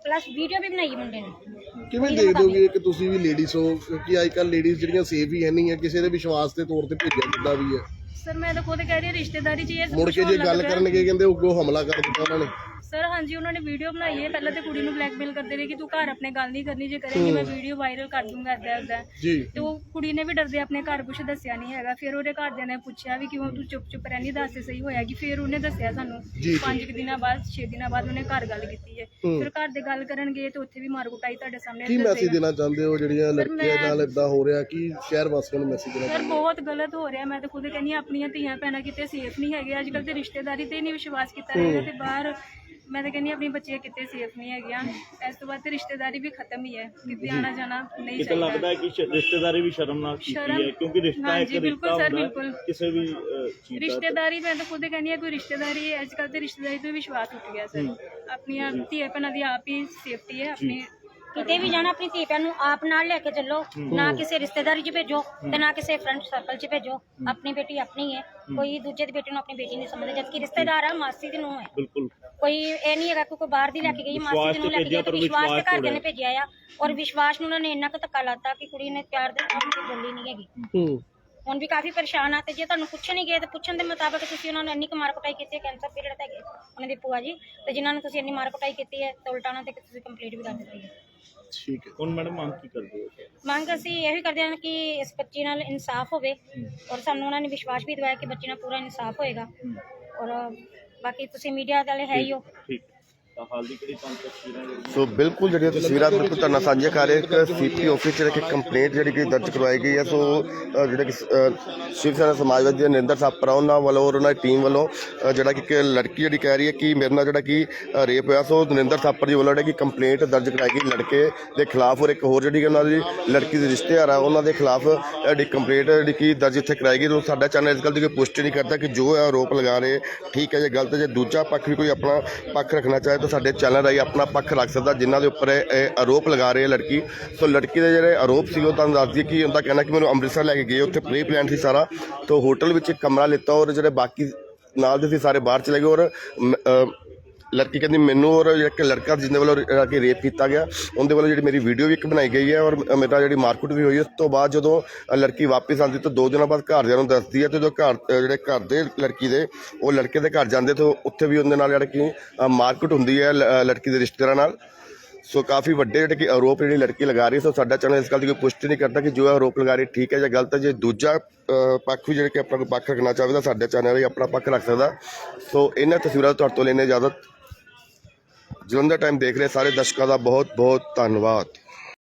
ਪਲੱਸ ਵੀਡੀਓ ਵੀ ਬਣਾਈ ਮੁੰਡੇ ਨੇ। ਕਿਵੇਂ ਦੇਖ ਦੋਗੇ ਕਿ ਤੁਸੀਂ ਵੀ ਲੇਡੀਜ਼ ਹੋ? ਕਿਉਂਕਿ ਅੱਜ ਕੱਲ ਲੇਡੀਜ਼ ਜਿਹੜੀਆਂ ਸੇਫ ਹੀ ਹੈ ਨਹੀਂ ਹੈ ਕਿਸੇ ਦੇ ਵਿਸ਼ਵਾਸ ਦੇ ਤੌਰ ਤੇ ਭੇਜਿਆ ਜਿੱਦਾਂ ਵੀ ਹੈ। ਸਰ ਮੈਂ ਤਾਂ ਖੁਦ ਕਹਿ ਰਹੀ ਹਾਂ, ਰਿਸ਼ਤੇਦਾਰੀ ਚ ਇਹ ਮੁੜ ਕੇ ਜੇ ਗੱਲ ਕਰਨਗੇ ਕਹਿੰਦੇ ਉੱਗੋ ਹਮਲਾ ਕਰ ਦਿੱਤਾ ਉਹਨਾਂ ਨੇ। ਸਰ ਹਾਂਜੀ ਉਹਨਾਂ ਨੇ ਵੀਡੀਓ ਬਣਾਈ ਹੈ। ਪਹਿਲਾਂ ਤੇ ਕੁੜੀ ਨੂੰ ਬਲੈਕਮੇਲ ਕਰਦੇ ਰਹੇ ਕਿ ਤੂੰ ਘਰ ਆਪਣੇ ਗੱਲ ਨਹੀਂ ਕਰਨੀ ਜੇ ਕਰੇਂਗੀ ਮੈਂ ਵੀਡੀਓ ਵਾਇਰਲ ਕਰ ਦੂੰਗਾ ਏਦਾਂ ਏਦਾਂ ਜੀ। ਤੇ ਉਹ ਕੁੜੀ ਨੇ ਵੀ ਡਰਦੇ ਆਪਣੇ ਘਰ ਕੁਝ ਦੱਸਿਆ ਨਹੀਂ ਹੈਗਾ। ਫਿਰ ਉਹਦੇ ਘਰਦਿਆਂ ਨੇ ਪੁੱਛਿਆ ਵੀ ਕਿਉਂ ਤੂੰ ਚੁੱਪ ਚੁੱਪ ਰਹਿਣੀ ਦੱਸ ਸਹੀ ਹੋਇਆ ਕਿ ਫਿਰ ਉਹਨੇ ਦੱਸਿਆ ਸਾਨੂੰ। ਜੀ। ਪੰਜ ਕੁ ਦਿਨਾਂ ਬਾਅਦ 6 ਦਿਨਾਂ ਬਾਅਦ ਉਹਨੇ ਘਰ ਗੱਲ ਕੀਤੀ ਹੈ। ਹੂੰ। ਫਿਰ ਘਰ ਦੇ ਗੱਲ ਕਰਨਗੇ ਤੇ ਉੱਥੇ ਵੀ ਮਾਰ ਕੁਟਾਈ ਤੁਹਾਡੇ ਸਾਹਮਣੇ ਕੀ ਮੈਸੇਜ। ਦੇਣਾ ਚਾਹੁੰਦੇ ਹੋ? ਜਿਹੜੀਆਂ ਲੜਕੀਆਂ ਮੈਂ- ਨਾਲ ਇਦਾਂ ਹੋ ਰਿਹਾ ਕੀ ਸ਼ਹਿਰ ਵਾਸੀਆਂ ਨੂੰ ਮੈਸੇਜ ਦੇਣਾ ਸਰ ਹੋ? ਬਹੁਤ ਗਲਤ ਹੋ ਰਿਹਾ। ਮੈਂ ਤਾਂ ਖੁਦ ਕਹਿੰਦੀ ਹਾਂ, ਆਪਣੀਆਂ ਧੀਆਂ ਭੈਣਾਂ ਕਿਤੇ ਸੇਫ ਨਹੀਂ ਹੈਗੇ ਅੱਜ ਕੱਲ੍ਹ ਤੇ ਰਿਸ਼ਤੇਦਾਰੀ ਤੇ ਨਹੀਂ ਵਿਸ਼ਵਾਸ ਕੀਤਾ ਰਹੇਗਾ ਤੇ ਬਾਹਰ ਮੈਂ ਤਾਂ ਕਹਿੰਦੀ ਆਪਣੀ ਬੱਚੀਆਂ ਕਿਤੇ ਸੇਫ ਨਹੀਂ ਹੈਗੀਆਂ। ਇਸ ਤੋਂ ਬਾਅਦ ਤੇ ਰਿਸ਼ਤੇਦਾਰੀ ਵੀ ਖਤਮ ਹੀ ਹੈ। ਕਿਤੇ ਆਣਾ ਜਾਣਾ ਨਹੀਂ ਕਿਤੇ ਲੱਗਦਾ ਚਾਹੀਦਾ ਹੈ ਕਿ ਸ਼- ਰਿਸ਼ਤੇਦਾਰੀ ਵੀ ਸ਼ਰਮਨਾਕ ਕੀਤੀ ਸ਼ਰਮ- ਹੈ ਕਿਉਂਕਿ ਰਿਸ਼ਤਾ ਇੱਕ ਹਾਂਜੀ, ਬਿਲਕੁਲ ਰਿਸ਼ਤਾ ਸਰ, ਹੁੰਦਾ ਹੈ, ਬਿਲਕੁਲ। ਕਿਸੇ ਵੀ ਅਹ, ਚੀਜ਼ ਦਾ ਰਿਸ਼ਤੇਦਾਰੀ ਮੈਂ ਤਾਂ ਖੁਦ ਕਹਿੰਦੀ ਹਾਂ ਕੋਈ ਰਿਸ਼ਤੇਦਾਰੀ ਅੱਜ ਕੱਲ੍ਹ ਤੇ ਰਿਸ਼ਤੇਦਾਰੀ ਤੋਂ ਵਿਸ਼ਵਾਸ ਉੱਠ ਗਿਆ ਸਰ। ਆਪਣੀਆਂ ਧੀਆਂ ਭੈਣਾਂ ਦੀ ਆਪ ਹੀ ਸੇਫਟੀ ਹੈ ਆਪਣੀ ਕਿਤੇ ਵੀ ਜਾਣਾ ਆਪਣੀ ਧੀ ਭੈਣ ਨੂੰ ਆਪ ਨਾਲ ਲੈ ਕੇ ਚੱਲੋ। ਨਾ ਕਿਸੇ ਰਿਸ਼ਤੇਦਾਰੀ 'ਚ ਭੇਜੋ ਤੇ ਨਾ ਕਿਸੇ ਫਰੈਂਡ ਸਰਕਲ 'ਚ ਭੇਜੋ। ਆਪਣੀ ਬੇਟੀ ਆਪਣੀ ਹੈ। ਕੋਈ ਦੂਜੇ ਦੀ ਬੇਟੀ ਨੂੰ ਆਪਣੀ ਬੇਟੀ ਨਹੀਂ ਸਮਝਦਾ ਜਦਕਿ ਰਿਸ਼ਤੇਦਾਰ ਆ ਮਾਸੀ ਦੀ ਨੂੰ ਹੈ ਬਿਲਕੁਲ। ਕੋਈ ਇਹ ਨਹੀਂ ਹੈਗਾ ਕਿ ਕੋਈ ਬਾਹਰ ਦੀ ਲੈ ਕੇ ਗਈ ਮਾਸੀ ਦੀ ਨੂੰ ਲੈ ਕੇ ਗਈ ਤੇ ਵਿਸ਼ਵਾਸ ਤੇ ਘਰਦਿਆਂ ਨੇ ਭੇਜਿਆ ਆ। ਔਰ ਵਿਸ਼ਵਾਸ ਨੂੰ ਉਹਨਾਂ ਨੇ ਇੰਨਾ ਕੁ ਧੱਕਾ ਲਾਤਾ ਕਿ ਕੁੜੀ ਨੇ ਪਿਆਰ ਦੇ ਕੰਮ ਦੀ ਜੱਲੀ ਨਹੀਂ ਹੈਗੀ। ਹੂੰ। ਹੁਣ ਵੀ ਕਾਫੀ ਪਰੇਸ਼ਾਨ ਆ ਤੇ ਜੇ ਤੁਹਾਨੂੰ ਪੁੱਛਣ ਹੀ ਗਏ ਤੇ ਪੁੱਛਣ ਦੇ ਮੁਤਾਬਕ ਤੁਸੀਂ ਉਹਨਾਂ ਨੂੰ ਇੰਨੀ ਕੁ ਮਾਰ ਕੁਟਾਈ ਕੀਤੀ ਹੈ ਕੈਂਸਰ ਪੀਰੀਅਡ ਹੈਗੇ ਉਹਨਾਂ ਦੀ ਭੂਆ ਜੀ ਤੇ ਜਿਨ੍ਹਾਂ ਨੂੰ ਤੁਸੀਂ ਇੰਨੀ ਮਾਰ ਕੁਟਾਈ ਕੀਤੀ ਹੈ ਤੇ ਉਲਟਾ ਉਹਨਾਂ ਤੇ ਤੁਸੀਂ ਕੰਪਲੀਟ ਵੀ ਕਰ ਦਿੱਤੀ ਹੈ। ਠੀਕ ਹੈ। ਹੁਣ ਮੈਡਮ ਮੰਗ ਕੀ ਕਰਦੇ ਹੋ? ਮੰਗ ਅਸੀਂ ਇਹ ਵੀ ਕਰਦੇ ਹਾਂ ਕਿ ਇਸ ਬੱਚੀ ਨਾਲ ਇਨਸਾਫ ਹੋਵੇ ਔਰ ਸਾਨੂੰ ਉਹਨਾਂ ਨੇ ਵਿਸ਼ਵਾਸ ਵੀ ਦਿਵਾਇਆ ਕਿ ਬੱਚੀ ਨਾਲ ਪੂਰਾ ਇਨਸਾਫ ਹੋਏਗਾ ਔਰ ਬਾਕੀ ਤੁਸੀਂ ਮੀਡੀਆ ਵਾਲੇ ਹੈ ਹੀ ਹੋ। ਠੀਕ। ਤਾਂ ਹਾਲ ਦੀ ਕਿਹੜੀ ਤੁਹਾਨੂੰ ਤਸਵੀਰਾਂ ਜਿਹੜੀਆਂ ਸੋ ਬਿਲਕੁਲ ਜਿਹੜੀਆਂ ਤਸਵੀਰਾਂ ਬਿਲਕੁਲ ਤੁਹਾਡੇ ਨਾਲ ਸਾਂਝੀਆਂ ਕਰ ਰਹੇ ਇੱਕ ਸੀਪੀ ਆਫਿਸ ਚ ਇੱਕ ਕੰਪਲੇਂਟ ਜਿਹੜੀ ਕਿ ਦਰਜ ਕਰਵਾਈ ਗਈ ਹੈ। ਸੋ ਅ, ਜਿਹੜੇ ਕਿ ਸ- ਅ, ਸ਼ਿਵ ਸੈਨਾ ਸਮਾਜਵਾਦੀ ਦੇ ਨਰਿੰਦਰ ਥਾਪਰ ਆ ਉਹਨਾਂ ਵੱਲੋਂ ਔਰ ਉਹਨਾਂ ਦੀ ਟੀਮ ਵੱਲੋਂ ਅ, ਜਿਹੜਾ ਕਿ ਇੱਕ ਲੜਕੀ ਜਿਹੜੀ ਕਹਿ ਰਹੀ ਹੈ ਕਿ ਮੇਰੇ ਨਾਲ ਜਿਹੜਾ ਕਿ ਰੇਪ ਹੋਇਆ। ਸੋ ਨਰਿੰਦਰ ਥਾਪਰ ਜੀ ਵੱਲੋਂ ਜਿਹੜਾ ਕਿ ਕੰਪਲੇਂਟ ਦਰਜ ਕਰਾਈ ਗਈ ਲੜਕੇ ਦੇ ਖਿਲਾਫ ਔਰ ਇੱਕ ਹੋਰ ਜਿਹੜੀ ਕਿ ਉਹਨਾਂ ਦੀ ਲੜਕੀ ਦੇ ਰਿਸ਼ਤੇਦਾਰ ਆ ਉਹਨਾਂ ਦੇ ਖਿਲਾਫ ਜਿਹੜੀ ਕੰਪਲੇਂਟ ਜਿਹੜੀ ਕਿ ਦਰਜ ਇੱਥੇ ਕਰਾਈ ਗਈ। ਸੋ ਸਾਡਾ ਚੈਨਲ ਇਸ ਗੱਲ ਦੀ ਕੋਈ ਪੁਸ਼ਟੀ ਨਹੀਂ ਕਰਦਾ ਕਿ ਜੋ ਇਹ ਆਰੋਪ ਲਗਾ ਰਹੇ ਠੀਕ ਹੈ ਜੇ ਗਲਤ ਹੈ, ਜੇ ਦੂਜਾ ਪੱਖ ਵੀ ਕੋਈ ਆਪਣਾ ਪੱਖ ਰੱਖਣਾ ਚਾਹੇ ਤਾਂ ਸਾਡੇ ਚੈਨਲ ਰਾਹੀਂ ਆਪਣਾ ਪੱਖ ਰੱਖ ਸਕਦਾ ਜਿਨ੍ਹਾਂ ਦੇ ਉੱਪਰ ਇਹ ਇਹ ਆਰੋਪ ਲਗਾ ਰਹੇ ਲੜਕੀ। ਸੋ ਲੜਕੀ ਦੇ ਜਿਹੜੇ ਆਰੋਪ ਸੀ ਉਹ ਤੁਹਾਨੂੰ ਦੱਸ ਦਈਏ ਕਿ ਉਹਦਾ ਕਹਿਣਾ ਕਿ ਮੈਨੂੰ ਅੰਮ੍ਰਿਤਸਰ ਲੈ ਕੇ ਗਏ ਉੱਥੇ ਪ੍ਰੀ ਪਲਾਨ ਸੀ ਸਾਰਾ। ਤੋਂ ਹੋਟਲ ਵਿੱਚ ਇੱਕ ਕਮਰਾ ਲਿੱਤਾ ਔਰ ਜਿਹੜੇ ਬਾਕੀ ਨਾਲ ਦੇ ਸੀ ਸਾਰੇ ਬਾਹਰ ਚਲੇ ਗਏ ਔਰ ਮ- ਅ, ਲੜਕੀ ਕਹਿੰਦੀ ਮੈਨੂੰ ਔਰ ਜਿਹੜਾ ਇੱਕ ਲੜਕਾ ਜਿਹਦੇ ਵੱਲੋਂ ਰ- ਕਿ ਰੇਪ ਕੀਤਾ ਗਿਆ, ਉਹਦੇ ਵੱਲੋਂ ਜਿਹੜੀ ਮੇਰੀ ਵੀਡੀਓ ਵੀ ਇੱਕ ਬਣਾਈ ਗਈ ਹੈ ਔਰ ਮੇਰਾ ਜਿਹੜੀ ਮਾਰਕੀਟ ਵੀ ਹੋਈ ਉਸ ਤੋਂ ਬਾਅਦ ਜਦੋਂ ਲੜਕੀ ਵਾਪਸ ਆਉਂਦੀ ਤਾਂ ਦੋ ਦਿਨਾਂ ਬਾਅਦ ਘਰਦਿਆਂ ਨੂੰ ਦੱਸਦੀ ਹੈ ਤੇ ਜੋ ਘਰ ਜਿਹੜੇ ਘਰ ਦੇ ਲੜਕੀ ਦੇ, ਉਹ ਲੜਕੇ ਦੇ ਘਰ ਜਾਂਦੇ ਤਾਂ ਉੱਥੇ ਵੀ ਉਹਦੇ ਨਾਲ ਜਿਹੜਾ ਕਿ ਮਾਰਕੀਟ ਹੁੰਦੀ ਹੈ ਲ- ਲੜਕੀ ਦੇ ਰਿਸ਼ਤੇਦਾਰਾਂ ਨਾਲ। ਸੋ ਕਾਫੀ ਵੱਡੇ ਜਿਹੜੇ ਕਿ ਆਰੋਪ ਜਿਹੜੀ ਲੜਕੀ ਲਗਾ ਰਹੀ ਹੈ, ਸੋ ਸਾਡਾ ਚੈਨਲ ਇਸ ਗੱਲ ਦੀ ਕੋਈ ਪੁਸ਼ਟੀ ਨਹੀਂ ਕਰਦਾ ਕਿ ਜੋ ਆਰੋਪ ਲਗਾ ਰਹੀ ਠੀਕ ਹੈ ਜਾਂ ਗਲਤ ਹੈ, ਜੇ ਦੂਜਾ ਪੱਖ ਵੀ ਜਿਹੜਾ ਕਿ ਆਪਣਾ ਕੋਈ ਪੱਖ ਰੱਖਣਾ ਚਾਹਵੇ ਤਾਂ ਸਾਡੇ ਚੈਨਲ ਹੀ ਆਪਣਾ ਪੱਖ ਰੱਖ ਸਕਦਾ। ਸੋ ਇਹਨਾਂ ਤਸਵੀਰਾਂ ਤੁਹਾਡੇ ਤੋਂ ਲੈਣੇ ਇਜਾਜ਼ਤ। ਜਲੰਧਰ ਟਾਈਮ ਦੇਖ ਰਹੇ ਸਾਰੇ ਦਰਸ਼ਕਾਂ ਦਾ ਬਹੁਤ ਬਹੁਤ ਧੰਨਵਾਦ।